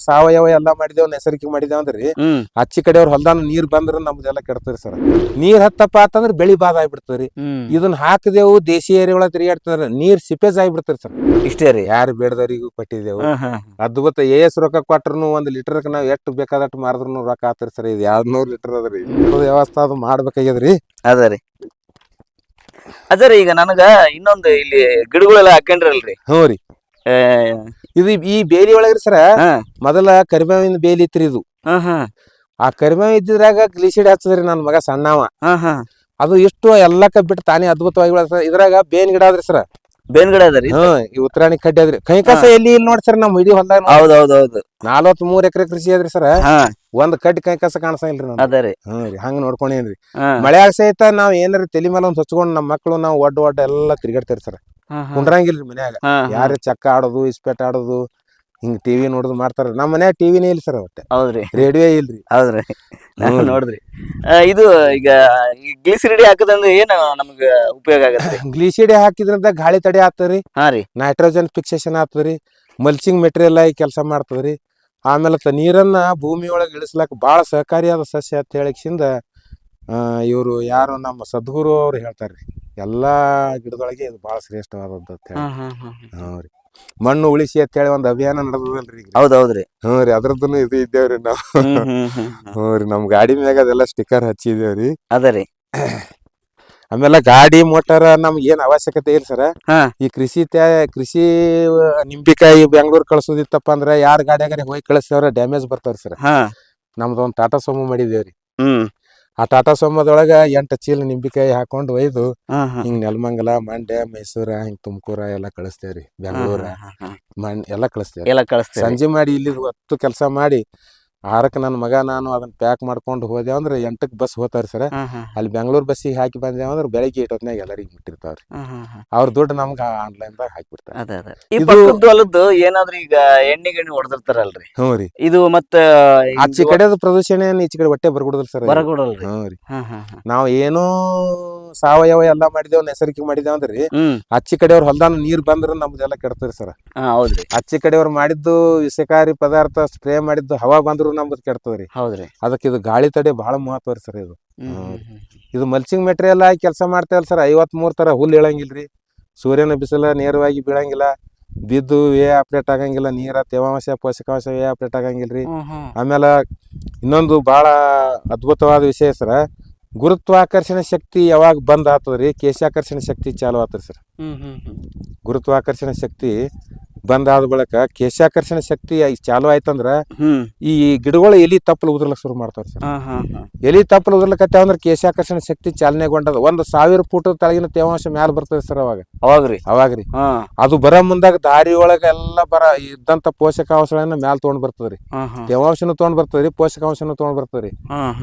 ಸಾವಯವ ಎಲ್ಲಾ ಮಾಡಿದೇವ್ ನೈಸರ್ಗಿಕ ಮಾಡಿದೇವ್ ಅಂದ್ರಿ. ಅಚ್ಚಿ ಹಚ್ಚಿ ಕಡೆ ಅವ್ರ ಹೊಲ್ದಾನ ನೀರ್ ಬಂದ್ರ ನಮ್ದೆಲ್ಲ ಕೆಡ್ತರಿ ಸರ್. ನೀರ್ ಹತ್ತಪ್ಪ ಅಂತಂದ್ರೆ ಬೆಳಿ ಬಾದ ಆಗ್ಬಿಡ್ತದ್ರಿ. ಹ್ಮ್. ಇದನ್ನ ಹಾಕದೇವು ದೇಶಿ ಏರಿ ತಿರುಗಾಡ್ತಾರ ನೀರ್ ಸಿಪೇಜ್ ಆಗ್ಬಿಡ್ತರಿ ಸರ್. ಇಷ್ಟೇ ರೀ. ಯಾರು ಬೇಡದವ್ರಿಗೂ ಕೊಟ್ಟಿದ್ದೇವು. ಹಾ, ಹಾ. ಅದ್ಭುತ ಎ ಎಸ್ ರೊಕ್ಕ ಕೊಟ್ರು ಒಂದ್ ಲೀಟರ್ ನಾವ್ ಎಷ್ಟು ಬೇಕಾದಷ್ಟು ಮಾರದ್ರು ರೊಕ್ಕ ಆತ್ರಿ ಸರ್. ಇದು ಎರಡ್ ನೂರ್ ಲೀಟರ್ ಅದ್ರಿ ವ್ಯವಸ್ಥೆ ಅದು ಮಾಡ್ಬೇಕಾಗ್ಯದ್ರಿ ಅದ ರೀ. ಅದ ರೀ ಈಗ ನನಗ ಇನ್ನೊಂದು ಇಲ್ಲಿ ಗಿಡಗಳೆಲ್ಲ ಹಾಕೊಂಡ್ರಲ್ರಿ ಹ್ಞೂ ರೀ. ಇದು ಈ ಬೇಲಿ ಒಳಗ್ರಿ ಸರ ಮೊದಲ ಕರಿಬೇವಿನ ಬೇಲಿ ಇತ್ರಿ ಇದು. ಆ ಕರಿಬೇವ್ ಇದ್ದಿದ್ರಾಗ ಗ್ಲಿಸಿಡ್ ಹಚ್ಚದ್ರಿ ನನ್ ಮಗ ಸಣ್ಣವ. ಅದು ಇಷ್ಟು ಎಲ್ಲಕ್ಕ ಬಿಟ್ಟು ತಾನೇ ಅದ್ಭುತವಾಗಿ ಬೆಳೆದ ಇದ್ರಾಗ ಬೇನ್ ಗಿಡ ಅದ್ರಿ ಸರ್. ಬೇನ್ ಗಿಡ ಅದ್ರಿ ಹ್ಮ್ ಈ ಉತ್ತರಾಣಿ ಕಡ್ಡಿ ಅದ್ರಿ. ಕೈಕಸ ಎಲ್ಲಿ ಇಲ್ಲಿ ನೋಡಿ ಸರ್ ನಮ್ ಇಡೀ ಹೊಲ್ದಾಗ ಹೌದ್ ಹೌದ್ ಹೌದು ನಲ್ವತ್ತ್ ಮೂರ್ ಎಕರೆ ಕೃಷಿ ಅದ್ರಿ ಸರ್. ಒಂದ್ ಕಡ್ಡಿ ಕೈಕಾಸ ಕಾಣಿಸಂಗಿಲ್ರಿ ಅದ ಹ್ಮ್ ಹಂಗ ನೋಡ್ಕೊಂಡೇನ್ರಿ ಮಳೆ ಸಹಿತ ನಾವ್ ಏನಾರ ತಲಿ ಮೇಲೆ ಒಂದ್ ಹಚ್ಕೊಂಡ್ ನಮ್ಮ ಮಕ್ಳು ನಾವು ಒಡ್ಡ ಒಡ್ಡ ಎಲ್ಲಾ ತಿರ್ಗಾಡ್ತೇವ್ರಿ ಸರ್. ಕುಂಡ್ರಂಗಿಲ್ರಿ ಮನ್ಯಾಗ. ಯಾರ ಚಕ್ಕ ಆಡೋದು ಇಸ್ಪೆಟ್ ಆಡೋದು ಹಿಂಗ್ ಟಿವಿ ನೋಡುದು ಮಾಡ್ತಾರ. ನಮ್ಮ ಮನ್ಯಾಗ ಟಿವಿನೇ ಇಲ್ಲ ಸರ್ ಒಟ್ಟೆ ಹೌದ್ರಿ. ರೇಡಿಯೋ ಇಲ್ರಿ. ಹೌದ್ರಿ. ನಾನು. ನೋಡಿದ್ರಿ. ಆ, ಇದು ಈಗ ಗ್ಲಿಸಿರಿಡಿ ಹಾಕದಂದ್ರೆ ಏನು ನಮ್ಗ ಉಪಯೋಗ ಆಗತ್ತೆ? ಗ್ಲಿಸಿಡಿ ಹಾಕಿದ್ರಿಂದ ಗಾಳಿ ತಡೆ ಆಗ್ತದ್ರಿ. ಹಾ ರೀ. ನೈಟ್ರೋಜನ್ ಫಿಕ್ಸೇಷನ್ ಆಗ್ತದ್ರಿ. ಮಲ್ಚಿಂಗ್ ಮೆಟೀರಿಯಲ್ ಆಗಿ ಕೆಲಸ ಮಾಡ್ತದ್ರಿ. ಆಮೇಲೆ ತ ನೀರನ್ನ ಭೂಮಿ ಒಳಗೆ ಇಳಿಸ್ಲಾಕ ಭಾಳ ಸಹಕಾರಿಯಾದ ಸಸ್ಯ ಅಂತ ಹೇಳಿಕ್ಸಿಂದ ಇವರು ಯಾರು ನಮ್ಮ ಸದ್ಗುರು ಅವ್ರು ಹೇಳ್ತಾರ್ರಿ. ಎಲ್ಲಾ ಗಿಡದೊಳಗೆ ಇದು ಬಹಳ ಶ್ರೇಷ್ಠವಾದಂತ. ಹ್ಞೂ ರೀ. ಮಣ್ಣು ಉಳಿಸಿ ಅಂತ ಹೇಳಿ ಒಂದು ಅಭಿಯಾನ ನಡೆದದಲ್ರಿ ಹೌದೌದ್ರಿ ಹೌದ್ ಹೌದ್ರಿ ಹ್ಞೂ ರೀ ಅದ್ರದ್ದು ಇದು ಇದ್ದೇವ್ರಿ ನಾವು. ಹ್ಞೂ ರೀ ನಮ್ಮ ಗಾಡಿ ಮ್ಯಾಗ ಅದೆಲ್ಲ ಸ್ಟಿಕ್ಕರ್ ಹಚ್ಚಿದೇವ್ರಿ ಅದರಿ ಆಮೇಲೆ ಗಾಡಿ ಮೋಟಾರ್ ನಮ್ಗೆ ಏನ್ ಅವಶ್ಯಕತೆ ಇಲ್ಲ ಸರ್. ಹಾ. ಈ ಕೃಷಿ ತ್ಯಾ ಕೃಷಿ ನಿಂಬಿಕಾಯಿ ಬೆಂಗಳೂರು ಕಳ್ಸೋದಿತ್ತಪ್ಪ ಅಂದ್ರೆ ಯಾರ ಗಾಡಿಯಾಗ ಹೋಗಿ ಕಳಿಸ್ತೇವ್ರ ಡ್ಯಾಮೇಜ್ ಬರ್ತಾವ್ರಿ ಸರ್. ಹಾ. ನಮ್ದು ಒಂದು ಟಾಟಾ ಸೋಮು ಮಾಡಿದೇವ್ರಿ ಹ್ಮ್. ಆ ಟಾಟಾ ಸೋಮದೊಳಗ ಎಂಟು ಚೀಲ ನಿಂಬಿಕಾಯಿ ಹಾಕೊಂಡು ಒಯ್ದು ಹಾ, ಹಾ. ಹಿಂಗ್ ನೆಲಮಂಗಲ ಮಂಡ್ಯ ಮೈಸೂರ ಹಿಂಗ್ ತುಮಕೂರ ಎಲ್ಲ ಕಳಿಸ್ತೇವ್ರಿ ಬೆಂಗಳೂರ. ಮಂಡ್ ಎಲ್ಲ ಕಳಿಸ್ತೇವ್ರಿ ಎಲ್ಲ ಕಳಿಸ್ತೇವೆ ಸಂಜೆ ಮಾಡಿ ಇಲ್ಲಿ ಹೊತ್ತು ಕೆಲಸ ಮಾಡಿ ಆರಕ್ಕೆ ನನ್ನ ಮಗ ನಾನು ಅದನ್ನ ಪ್ಯಾಕ್ ಮಾಡ್ಕೊಂಡು ಹೋದೆ ಅಂದ್ರೆ ಎಂಟಕ್ಕೆ ಬಸ್ ಹೋಗ್ತಾವ್ರಿ ಸರ್. ಅಲ್ಲಿ ಬೆಂಗಳೂರು ಬಸ್ಸಿಗೆ ಹಾಕಿ ಬಂದೇವ ಅಂದ್ರೆ ಬೆಳಗ್ಗೆ ಇಟ್ಟೊತ್ನಾಗ ಎಲ್ಲರಿಗೆ ಬಿಟ್ಟಿರ್ತಾವ್ರಿ. ಅವ್ರ ದುಡ್ಡು ನಮ್ಗೆ ಹಾಕಿಬಿಡ್ತಾರೆ. ಈ ಇದು- ಪಕ್ಕದ ಹೊಲದ್ದು ಏನಾದ್ರೂ ಈಗ ಎಣ್ಣೆ ಗಿಣ್ಣೆ ಹೊಡೆದಿರ್ತಾರಲ್ರಿ? ಹ್ಞೂ ರೀ. ಇದು ಮತ್ತೆ ಆಚೆ ಕಡೆದ ಪ್ರದೂಷಣೆ ಈಚೆ ಕಡೆ ಹೊಟ್ಟೆ ಬರ್ಕೊಡುದಿಲ್ಲ ಸರ್ ಹೊರಗೂಡಲ್ರಿ ಹ್ಞೂ ರೀ. ನಾವು ಏನೋ ಸಾವಯವ ಎಲ್ಲ ಮಾಡಿದೇವ್ ನೈಸರ್ಗಿಕ ಮಾಡಿದೇವ್ ಅಂದ್ರಿ ಅಚ್ಚಿ ಕಡೆಯವ್ರ ಹೊಲ್ದಾನ ನೀರ್ ಬಂದ್ರ ನಮ್ದೆಲ್ಲ ಕೆಡ್ತರಿ ಸರ್. ಹೌದ್ರಿ. ಅಚ್ಚಿ ಕಡೆಯವ್ರ ಮಾಡಿದ್ದು ವಿಷಕಾರಿ ಪದಾರ್ಥ ಸ್ಪ್ರೇ ಮಾಡಿದ್ದು ಹವಾ ಬಂದ್ರು ನಮ್ದು ಕೆಡ್ತದ್ರಿ ಹೌದ್ರಿ. ಅದಕ್ಕೆ ಇದು ಗಾಳಿ ತಡೆ ಬಹಳ ಮಹತ್ವ ರೀ ಸರ್ ಇದು. ಇದು ಮಲ್ಚಿಂಗ್ ಮೆಟೀರಿಯಲ್ ಆಗಿ ಕೆಲಸ ಮಾಡ್ತೇವಲ್ಲ ಸರ್ ಐವತ್ ಮೂರ್ ತರ ಹುಲ್ ಇಳಂಗಿಲ್ರಿ ಸೂರ್ಯನ ಬಿಸಿಲ ನೇರವಾಗಿ ಬೀಳಂಗಿಲ್ಲ. ಬಿದ್ದು ವೇ ಅಪ್ಡೇಟ್ ಆಗಂಗಿಲ್ಲ ನೀರ ತೇವಾಂಶ ಪೋಷಕಾಂಶ ವೇ ಅಪ್ಡೇಟ್ ಆಗಂಗಿಲ್ರಿ. ಆಮೇಲೆ ಇನ್ನೊಂದು ಬಹಳ ಅದ್ಭುತವಾದ ವಿಷಯ ಸರ್ ಗುರುತ್ವಾಕರ್ಷಣ ಶಕ್ತಿ ಯಾವಾಗ ಬಂದ್ ಆತದ್ರಿ? ಕೇಶಾಕರ್ಷಣೆ ಶಕ್ತಿ ಚಾಲು ಆಗ್ತದೆ ಸರ್. ಗುರುತ್ವಾಕರ್ಷಣೆ ಶಕ್ತಿ ಬಂದ್ ಆದ ಬಳಿಕ ಕೇಶಾಕರ್ಷಣೆ ಶಕ್ತಿ ಚಾಲು ಆಯ್ತಂದ್ರ ಈ ಗಿಡಗಳು ಎಲಿ ತಪ್ಪಲು ಉದುರ್ಲಕ್ ಶುರು ಮಾಡ್ತಾವ್ರಿ ಸರ್. ಎಲಿ ತಪ್ಪಲು ಉದುರ್ಲಕತ್ತೆ ಅಂದ್ರೆ ಕೇಶಾಕರ್ಷಣ ಶಕ್ತಿ ಚಾಲನೆಗೊಂಡದ ಒಂದ್ ಸಾವಿರ ಫೂಟ್ ತಳಗಿನ ತೇವಾಂಶ ಮ್ಯಾಲ ಬರ್ತದೆ ಸರ್ ಅವಾಗ. ಅವಾಗ್ರಿ ಅವಾಗ್ರಿ ಅದು ಬರ ಮುಂದಾಗ ದಾರಿ ಒಳಗ ಎಲ್ಲ ಬರ ಇದ್ದಂತ ಪೋಷಕಾಂಶಗಳನ್ನ ಮ್ಯಾಲ ತಗೊಂಡ್ ಬರ್ತದ್ರಿ. ತೇವಾಂಶನು ತಗೊಂಡ್ ಬರ್ತದ್ರಿ ಪೋಷಕಾಂಶನು ತಗೊಂಡ್ ಬರ್ತದ್ರಿ.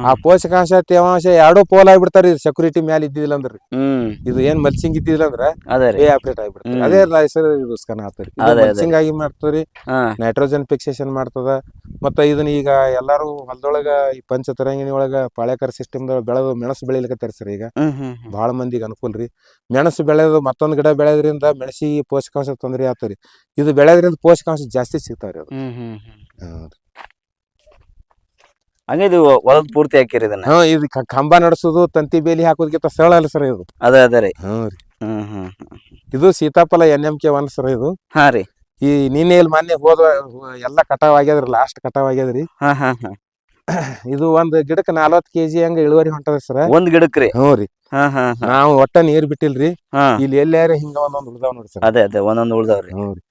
ಆ ಪೋಷಕಾಂಶ ತೇವಾಂಶ ಎರಡೂ ಪೋಲ್ ಆಗ್ಬಿಡ್ತಾರಿ ಸೆಕ್ಯೂರಿಟಿ ಮ್ಯಾಲ ಇದ್ದಿಲ್ಲ ಅಂದ್ರಿ. ಇದು ಏನ್ ಮಲ್ಸಿಂಗ್ ಇದ್ದಿಲ್ಲ ಅಂದ್ರ ಅದೇ ಆಪರೇಟ್ ಆಗ್ಬಿಡ್ತಾರೆ ಅದೇ ಸರ್ ಇದು ಆಗ್ತದೆ. ಅದೇ, ಮಲ್ಚಿಂಗ್ ಆಗಿ ಮಾಡ್ತದ್ರಿ ನೈಟ್ರೋಜನ್ ಫಿಕ್ಸೇಷನ್ ಮಾಡ್ತದ. ಮತ್ತ ಇದನ್ನ ಈಗ ಎಲ್ಲಾರು ಹೊಲದೊಳಗ ಈ ಪಂಚತರಂಗಿಣಿ ಒಳಗ ಪಾಳೆಕರ್ ಸಿಸ್ಟಮ್ ಬೆಳೆದು ಮೆಣಸು ಬೆಳಿಲಿಕ್ಕೆ ಸರ್ ಈಗ. ಬಹಳ ಮಂದಿಗೆ ಅನುಕೂಲ ರೀ ಮೆಣಸು ಬೆಳೆದು ಮತ್ತೊಂದ್ ಗಿಡ ಬೆಳೆಯೋದ್ರಿಂದ ಮೆಣಸಿಗೆ ಪೋಷಕಾಂಶ ತೊಂದರೆ ಆಗ್ತದ್ರಿ ಇದು ಬೆಳೆದ್ರಿಂದ ಪೋಷಕಾಂಶ ಜಾಸ್ತಿ ಸಿಗ್ತಾವ್ರಿ ಅದು. ಹಂಗೆ ಇದು ಹೊಲದ್ ಪೂರ್ತಿ ಹಾಕಿರಿ ಇದನ್ನ. ಹಾ ಇದು ಕ- ಕಂಬ ನಡೆಸೋದು ತಂತಿ ಬೇಲಿ ಹಾಕೋದಕ್ಕಿಂತ ಸರಳ ಅಲ್ಲ ಸರ್ ಇದು. ಅದೇ ಅದೇ ರೀ. ಹ್ಮ್ ರೀ. ಹ್ಮ್ ಹ್ಮ್ ಹ್ಮ್. ಇದು ಸೀತಾಫಲ N M K one sir ಇದು. ಹಾ ರೀ. ಈ ನಿನ್ನೆ ಇಲ್ಲಿ ಮೊನ್ನೆ ಹೋದ ಎಲ್ಲ ಕಟಾವ್ ಆಗ್ಯದ್ರಿ ಲಾಸ್ಟ್ ಕಟಾವ್ ಆಗ್ಯದ್ರಿ ಹಾ ಹಾ ಹಾ. ಇದು ಒಂದ್ ಗಿಡಕ್ಕೆ ನಲ್ವತ್ ಕೆಜಿ ಹಂಗ ಇಳುವರಿ ಹೊಂಟದ ಸರ್. ಒಂದ್ ಗಿಡಕ್ರಿ ಹ್ಞೂ ರೀ. ಹಾ ಹಾ ಹಾ. ನಾವು ಒಟ್ಟ ನೀರ್ ಬಿಟ್ಟಿಲ್ರಿ. ಹಾ. ಇಲ್ಲಿ ಎಲ್ಲಾರ ಹಿಂಗ ಒಂದೊಂದ್ ಉಳ್ದಾವ್ ನೋಡಿ ಸರ್. ಅದೇ ಅದೇ ಒಂದೊಂದ್ ಉಳ್ದಾವ್ರಿ. ಹ್ಞೂ ರೀ.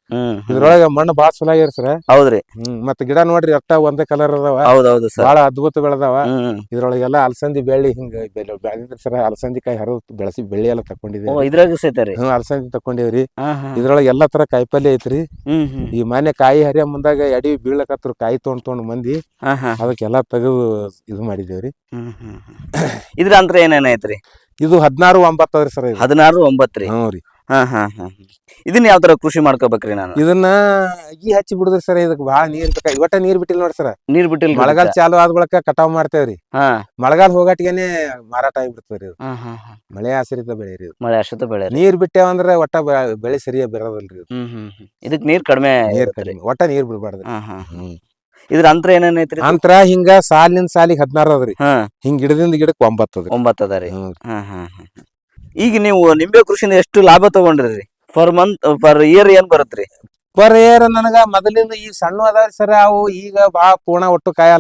ಇದ್ರೊಳಗ ಮಣ್ಣು ಬಾಳ ಚಲೋ ಆಗ್ಯಾರ ಸರ್. ಹೌದ್ರಿ. ಹ್ಮ್ ಮತ್ತ್ ಗಿಡ ನೋಡ್ರಿ ಒಟ್ಟ ಒಂದೇ ಕಲರ್ ಅದಾವ. ಹೌದೌದು ಸರ್. ಬಹಳ ಅದ್ಭುತ ಬೆಳೆದಾವ ಹ್ಮ್ ಇದ್ರೊಳಗೆಲ್ಲ ಅಲಸಂದಿ ಬೆಳ್ಳಿ ಹಿಂಗ ಬೆಳೆದಿದ್ರಿ ಸರ್ ಅಲಸಂದಿ ಕಾಯಿ ಹರ ಬೆಳೆಸಿ ಬೆಳ್ಳಿ ಎಲ್ಲ ತಕೊಂಡಿದ್ವಿ ಇದ್ರಾಗ ಸೈತಾರಿ? ಹ್ಮ್ ಅಲಸಂದಿ ತಕೊಂಡಿವ್ರಿ ಇದ್ರೊಳಗ ಎಲ್ಲಾ ತರ ಕಾಯಿಪಲ್ಯ ಐತ್ರಿ. ಈ ಮನೆ ಕಾಯಿ ಹರಿಯ ಮುಂದಾಗ ಎಡಿ ಬೀಳಕತ್ರ ಕಾಯಿ ತೊಗೊಂಡ್ ತೊಗೊಂಡ್ ಮಂದಿ ಅದಕ್ಕೆಲ್ಲಾ ತೆಗೆದು ಇದು ಮಾಡಿದೇವ್ರಿ. ಇದ್ರ ಅಂತರ ಏನೇನೈತ್ರಿ ಇದು ಹದಿನಾರು ಒಂಬತ್ತದ್ರಿ ಸರ್ ಹದಿನಾರು ಒಂಬತ್ತ್ರಿ ಹ್ಞೂ ರೀ. ಹಾ ಹಾ ಹಾ ಇದನ್ನ ಯಾವ ತರ ಕೃಷಿ ಮಾಡ್ಕೋಬೇಕ್ರಿ ನಾನು? ಇದನ್ನ ಅಗಿ ಹಚ್ಚಿ ಬಿಡುದ್ರಿ ಸರ್ ಇದಕ್ ಬಹಳ ನೀರ್ ಬೇಕಾ ಒಟ್ಟ ನೀರ್ ಬಿಟ್ಟಿಲ್ಲ ನೋಡಿ ಸರ್. ನೀರ್ ಬಿಟ್ಟಿಲ್ಲ ಮಳೆಗಾಲ ಚಾಲು ಆದ ಬಳಿಕ ಕಟಾವ್ ಮಾಡ್ತೇವ್ರಿ. ಹಾ. ಮಳೆಗಾಲ ಹೋಗಾಟಿಗೆನೆ ಮಾರಾಟ ಆಗಿಬಿಡ್ತೇವ್ರಿ ಇದು. ಹಾ ಹಾ ಹಾ. ಮಳೆ ಆಶ್ರಿತ ಬೆಳೆ ರೀ ಇದು. ಮಳೆ ಆಶ್ರಿತ ಬೆಳೆ ರೀ. ನೀರ್ ಬಿಟ್ಟೇವಂದ್ರ ಒಟ್ಟ ಬ- ಬೆಳೆ ಸರಿಯಾಗಿ ಬರೋದಿಲ್ರಿ ಇದು. ಹ್ಮ್ ಹ್ಮ್ ಹ್ಮ್. ಇದಕ್ ನೀರ್ ಕಡಿಮೆ ನೀರ್ ಕಡಿಮೆ ಒಟ್ಟ ನೀರ್ ಬಿಡಬಾರ್ದ್ರಿ. ಹಾ ಹಾ ಹ್ಮ್. ಇದ್ರ ಅಂತರ ಏನೇನೈತ್ರಿ ಅಂತರ ಹಿಂಗ ಸಾಲಿನ ಸಾಲಿಗೆ ಹದಿನಾರು ಅದ್ರಿ. ಹಾ. ಹಿಂಗ್ ಗಿಡದಿಂದ ಗಿಡಕ್ಕೆ ಒಂಬತ್ತು ಅದ್ರಿ. ಒಂಬತ್ತು ಅದ ರೀ. ಹ್ಮ್. ಹಾ ಹಾ ಹಾ. ಈಗ ನೀವು ನಿಂಬೆ ಕೃಷಿಯಿಂದ ಎಷ್ಟು ಲಾಭ ತಗೊಂಡ್ರಿ? ಪರ್ ಮಂತ್ ಪರ್ ಇಯರ್ ಏನ್ ಬರತ್ತರಿ ಪರ್ ಇಯರ್ ನನಗ ಮೊದಲಿಂದ ಈ ಸಣ್ಣ ಅದಾವ್ರಿ ಸರ ಅವು ಈಗ ಬಾ ಪೂರ್ಣ ಒಟ್ಟು ಕಾಯಿ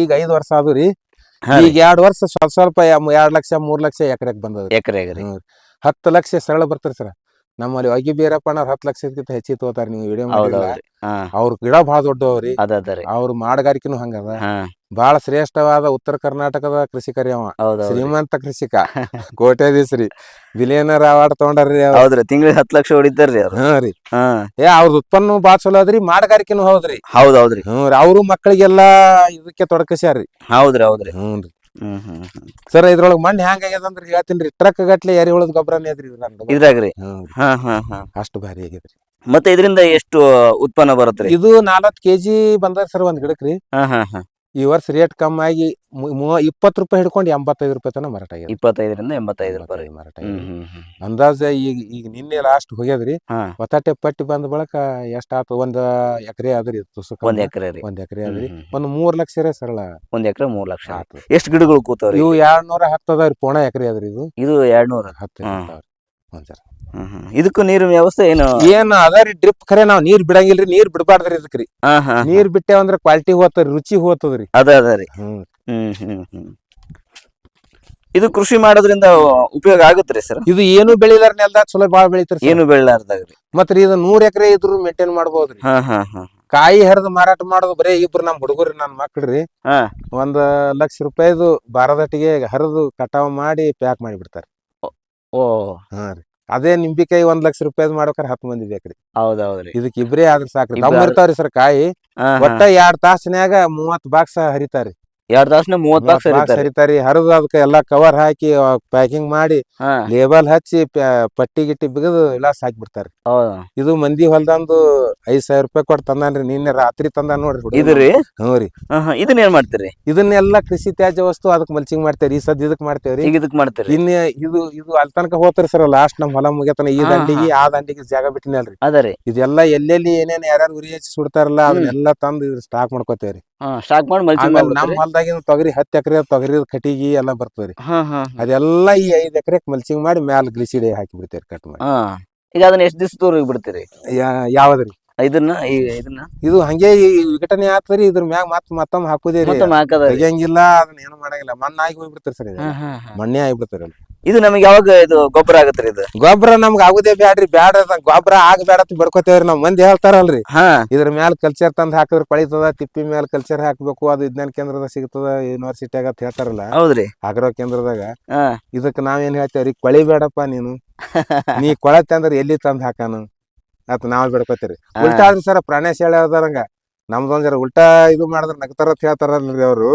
ಈಗ ಐದ್ ವರ್ಷ ಆದ್ರಿ. ಈಗ ಎರಡ್ ವರ್ಷ ಸ್ವಲ್ಪ ಸ್ವಲ್ಪ ಎರಡ್ ಲಕ್ಷ ಮೂರ್ ಲಕ್ಷ ಎಕರೆಕ್ ಬಂದದ ಎಕರೆಗೆ ರೀ. ಹತ್ತು ಲಕ್ಷ ಸರಳ ಬರ್ತಾರೆ ಸರ್ ನಮ್ಮಲ್ಲಿ ಅಗಿ ಬೀರಪ್ಪ ಅಣ್ಣ ಹತ್ತು ಲಕ್ಷಕ್ಕಿಂತ ಹೆಚ್ಚಿ ತಗೋತಾರ ನೀವು ವಿಡಿಯೋ ಮಾಡಿಲ್ಲ ಅವ್ರ ಗಿಡ ಬಹಳ ದೊಡ್ಡವ್ರಿ. ರೀ. ಅವ್ರ ಮಾಡಗಾರಿಕೆನು ಹಂಗದ. ಬಹಳ ಶ್ರೇಷ್ಠವಾದ ಉತ್ತರ ಕರ್ನಾಟಕದ ಕೃಷಿಕರಿ ಅವ. ಶ್ರೀಮಂತ ಕೃಷಿಕ. ಕೋಟ್ಯಾಧೀಶ್ರಿ ಬಿಲಿಯನರ್ ಅವಾರ್ಡ್ ತಗೊಂಡಾರ್ರಿ ಹೌದ್ರಿ ತಿಂಗಳಿಗೆ ಹತ್ತು ಲಕ್ಷ ಹೊಡಿತಾರ್ರಿ ಅವ್ರು. ಹಾ ರೀ. ಏ ಅವ್ರದ್ ಉತ್ಪನ್ನ ಬಾಳ ಚಲೋ ಅದ್ರಿ ಮಾಡಗಾರಿಕೆನು ಹೌದ್ರಿ. ಹೌದೌದ್ರಿ. ಹ್ಞೂ ರೀ ಅವರು ಮಕ್ಕಳಿಗೆಲ್ಲಾ ಇದಕ್ಕೆ ತೊಡಕಸ್ಯಾರ್ರಿ. ಹೌದ್ರಿ ಹೌದ್ರಿ. ಹ್ಞೂ ರೀ. ಹ್ಮ್ ಹ್ಮ್ ಹ್ಮ್. ಸರ್ ಇದ್ರೊಳಗ್ ಮಣ್ಣ್ ಹೆಂಗ್ ಆಗ್ಯದ ಅಂದ್ರ ಹೇಳ್ತೀನಿ ಟ್ರಕ್ ಗಟ್ಲೆ ಎರಿಹುಳದ ಗೊಬ್ಬರನೇ ಅದ್ರಿ ಇದ್ರಾಗ ಇದ್ರಾಗ್ರಿ? ಹ್ಞೂ ಹಾ ಹಾ ಹಾ. ಅಷ್ಟು ಭಾರಿ ಆಗೈತ್ರಿ ಮತ್ತೆ ಇದರಿಂದ ಎಷ್ಟು ಉತ್ಪನ್ನ ಬರುತ್ತೆ ಇದು ನಾಲ್ಕು ಕೆಜಿ ಬಂದ ಸರ್ ಒಂದ್ ಗಿಡಕ್ರಿ ಈ ವರ್ಷ ರೇಟ್ ಕಮ್ಮಿ ಆಗಿ ಇಪ್ಪತ್ತು ರೂಪಾಯಿ ಹಿಡ್ಕೊಂಡು ಎಂಬತ್ತೈದು ರೂಪಾಯಿ ತನ ಮಾರಾಟ ಆಗಿದೆ ಇಪ್ಪತ್ತೈದರಿಂದ ಎಂಬತ್ತೈದು ರೂಪಾಯಿ ರೀ. ಮಾರಾಟ ಆಗಿದೆ ಅಂದಾಜ ಈಗ ಈಗ ನಿನ್ನೆ ಲಾಸ್ಟ್ ಹೋಗ್ಯದ್ರಿ ಹಾ. ಒತ್ತಾಟೆ ಪಟ್ಟಿ ಬಂದ ಬಳಕ ಎಷ್ಟ್ ಆತು? ಒಂದ್ ಎಕರೆ ಆದ್ರಿ ಒಂದ್ ಎಕರೆ ರೀ. ಒಂದ್ ಎಕರೆ ಆದ್ರಿ. ಒಂದ್ ಮೂರ್ ಲಕ್ಷ ರೇ ಸರಳ. ಒಂದ್ ಎಕರೆ ಮೂರ್ ಲಕ್ಷ ರೀ. ಆತು. ಎಷ್ಟು ಗಿಡಗಳು ಕೂತಾವ್ರಿ? ಇವು ಎರಡ್ ನೂರ ಹತ್ತದವ್ರಿ ಪೋಣ ಎಕರೆ ಅದ್ರಿ ಇದು. ಇದು ಎರಡ್ ನೂರ ಹತ್ತು. ಒಂದ್ ಸರ. ಹ್ಮ್. ಹ್ಮ್. ಇದಕ್ಕೂ ನೀರಿನ ವ್ಯವಸ್ಥೆ ಏನು? ಏನ್ ಅದರಿ ಡ್ರಿಪ್ ಖರೆ ನಾವ್ ನೀರ್ ಬಿಡಂಗಿಲ್ರಿ ನೀರ್ ಬಿಡಬಾರ್ದ್ರಿ ಇದಕ್ರಿ ಹಾ ಹಾ ನೀರ್ ಬಿಟ್ಟೆ ಅಂದ್ರ ಕ್ವಾಲಿಟಿ ಹೋಗ್ತದ್ರಿ ರುಚಿ ಹೋಗ್ತದ್ರಿ. ಅದ ಅದ ರೀ. ಹ್ಮ್. ಹ್ಮ್ ಹ್ಮ್ ಹ್ಮ್. ಇದು ಕೃಷಿ ಮಾಡೋದ್ರಿಂದ ಉಪಯೋಗ ಆಗುತ್ತೆ ಸರ್? ಇದು ಏನು ಬೆಳಿಲಾರ ನೆಲ್ದಾಗ ಚಲೋ ಬಾಳ ಬೆಳಿತಾರ ಏನು ಬೆಳ್ಳಾರ್ದಾಗ್ರಿ ಮತ್ರಿ ಇದು ನೂರ್ ಎಕರೆ ಇದ್ರು ಮೇಂಟೈನ್ ಮಾಡ್ಬೋದ್ರಿ ಹಾ ಹಾ ಹಾ. ಕಾಯಿ ಹರಿದು ಮಾರಾಟ ಮಾಡೋದು ಬರೇ ಇಬ್ರು ನಮ್ ಹುಡುಗರು ನನ್ ಮಕ್ಳ್ರಿ ಹಾ. ಒಂದ್ ಲಕ್ಷ ರೂಪಾಯಿದು ಬಾರದಟ್ಟಿಗೆ ಹರಿದು ಕಟಾವ್ ಮಾಡಿ ಪ್ಯಾಕ್ ಮಾಡಿ ಬಿಡ್ತಾರ ಓ. ಹಾ ರೀ. ಅದೇ ನಿಂಬಿಕಾಯಿ ಒಂದ್ ಲಕ್ಷ ರೂಪಾಯಿ ಮಾಡ್ಬೇಕಾರೆ ಹತ್ತು ಮಂದಿ ಬೇಕ್ರಿ. ಹೌದೌದ್ರಿ. ಇದಕ್ ಇಬ್ರೇ ಆದ್ರ ಸಾಕ್ರಿ. ದಮ್ ಇರ್ತಾವ್ರಿ ಸರ್ ಕಾಯಿ ಒಟ್ಟ ಎರಡ್ ತಾಸಿನ್ಯಾಗ ಮೂವತ್ ಬಾಕ್ಸ್ ಹರಿತಾರಿ ಎರಡ್ ತಾಸ್ನ ಮೂವತ್ ಬಾಕ್ಸ್ ಸರಿತಾರಿ ಹರಿದು ಅದಕ್ಕೆ ಎಲ್ಲಾ ಕವರ್ ಹಾಕಿ ಪ್ಯಾಕಿಂಗ್ ಮಾಡಿ ಲೇಬಲ್ ಹಚ್ಚಿ ಪಟ್ಟಿ ಗಿಟ್ಟಿ ಬಿಗದು ವಿಳಾಸ ಹಾಕಿ ಬಿಡ್ತಾರಿ ಇದು ಮಂದಿ ಹೊಲ್ದಂದು ಐದ್ ಸಾವಿರ ರೂಪಾಯಿ ಕೊಟ್ಟು ತಂದಾನ್ರಿ ನಿನ್ನೆ ರಾತ್ರಿ ತಂದ ನೋಡ್ರಿ ಇದ್ರಿ ಹ್ಞೂ ರೀ. ಇದನ್ನ ಏನ್ ಮಾಡ್ತೀರಿ? ಇದನ್ನೆಲ್ಲ ಕೃಷಿ ತ್ಯಾಜ್ಯ ವಸ್ತು ಅದಕ್ಕೆ ಮಲ್ಚಿಂಗ್ ಮಾಡ್ತೇವ್ರಿ ಈ ಸದ್ ಇದಕ್ ಮಾಡ್ತೇವ್ರಿ. ಈಗ ಇದಕ್ ಮಾಡ್ತೀರಿ? ಇನ್ನ ಇದು ಇದು ಅಲ್ಲಿ ತನಕ ಹೋಗ್ತಾರ ಸರ್ ಲಾಸ್ಟ್ ನಮ್ ಹೊಲ ಮುಗಿಯತನ ಈ ದಂಡಿಗೆ ಆ ದಂಡಿಗೆ ಜಾಗ ಬಿಟ್ಟಿನಲ್ರಿ. ಇದೆಲ್ಲಾ ರೀ. ಇದೆಲ್ಲ ಎಲ್ಲೆಲ್ಲಿ ಏನೇನ್ ಯಾರ್ಯಾರು ಉರಿ ಹಚ್ಚಿ ಸುಡ್ತಾರಲ್ಲ ಅದನ್ನೆಲ್ಲ ತಂದು ಸ್ಟಾಕ್ ಮಾಡ್ಕೋತೇವ್ರಿ. ಸ್ಟಾಕ್ ಮಾಡಿ ಮಲ್ಚಿಂಗ್ ಆಮೇಲೆ ನಮ್ ಮಾಡ್ಬಿಡ್ತೀರಿ ಹೊಲ್ದಾಗಿನ ತೊಗರಿ ಹತ್ತ್ ಎಕರೆ ತೊಗರಿ ಕಟಿಗಿ ಎಲ್ಲ ಬರ್ತದ್ರಿ. ಹಾ ಹಾ ಹಾ. ಅದೆಲ್ಲ ಈ ಐದ್ ಎಕರೆಕ್ ಮಲ್ಚಿಂಗ್ ಮಾಡಿ ಮ್ಯಾಲ ಗ್ಲಿಸಿಡಿ ಹಾಕಿ ಬಿಡ್ತೇವ್ರಿ ಕಟ್ ಮಾಡಿ. ಹಾ ಈಗ ಅದನ್ನ ಎಷ್ಟು ದಿವಸ ದೂರ ಬಿಡ್ತೀರಿ? ಯಾ- ಯಾವದ್ರಿ? ಇದನ್ನ ಈ ಇದನ್ನ ಇದು ಹಂಗೆ ಈ ವಿಘಟನೆ ಆತ್ರಿ ಇದ್ರ ಮ್ಯಾಗ ಮತ್ ಮತ್ತೊಮ್ಮೆ ಹಾಕುದೇ ಮತ್ತೊಮ್ಮೆ ಹಾಕದ ರೀ. ತೆಗಿಯಂಗಿಲ್ಲ ಅದನ್ನ ಏನು ಮಾಡಂಗಿಲ್ಲ. ಮಣ್ಣಾಗಿ ಹೋಗ್ಬಿಡ್ತಾರ ಸರ್ ಇದು. ಮಣ್ಣೆ ಆಗ್ಬಿಡ್ತಾರೆ ಇದು ನಮಗೆ ಯಾವಾಗ ಇದು ಗೊಬ್ಬರ ಆಗತ್ರಿ ಇದು? ಗೊಬ್ಬರ ನಮ್ಗೆ ಆಗುದೇ ಬ್ಯಾಡ್ರಿ. ಬ್ಯಾಡ ಗೊಬ್ಬರ ಆಗ ಬ್ಯಾಡ ಅಂತ ಬಡ್ಕೋತೇವ್ರಿ ನಾವ್. ಮಂದಿ ಹೇಳ್ತಾರಲ್ರಿ. ಹಾ. ಇದ್ರ ಮ್ಯಾಲ ಕಲ್ಚರ್ ತಂದ್ ಹಾಕಿದ್ರ ಪಳಿತದ ತಿಪ್ಪಿ ಮ್ಯಾಲ ಕಲ್ಚರ್ ಹಾಕ್ಬೇಕು ಅದು ವಿಜ್ಞಾನ ಕೇಂದ್ರದ ಸಿಗ್ತದ ಯೂನಿವರ್ಸಿಟಿಯಾಗ ಅಂತ ಹೇಳ್ತಾರಲ್ಲ. ಹೌದ್ರಿ. ಆಗ್ರೋ ಕೇಂದ್ರದಾಗ. ಹಾ. ಇದಕ್ ನಾವೇನ್ ಹೇಳ್ತೇವ್ರಿ? ಕೊಳಿ ಬೇಡಪ್ಪ ನೀನು. ನೀ ಕೊಳತ್ತೆ ಅಂದ್ರೆ ಎಲ್ಲಿ ತಂದ್ ಹಾಕಾನು? ಅತ್ ನಾವ್ ಬಿಡ್ಕೋತೀರಿ. ಉಲ್ಟಾ ಆದ್ರೆ ಸರ್ ಪ್ರಾಣೇಶ್ ಹೇಳ್ಯಾರಂಗ ನಮ್ದೊಂದ್ ಜರ ಉಲ್ಟಾ ಇದು ಮಾಡಿದ್ರೆ ನಗ್ತಾರ ಅಂತ ಹೇಳ್ತಾರಲ್ರಿ ಅವ್ರು.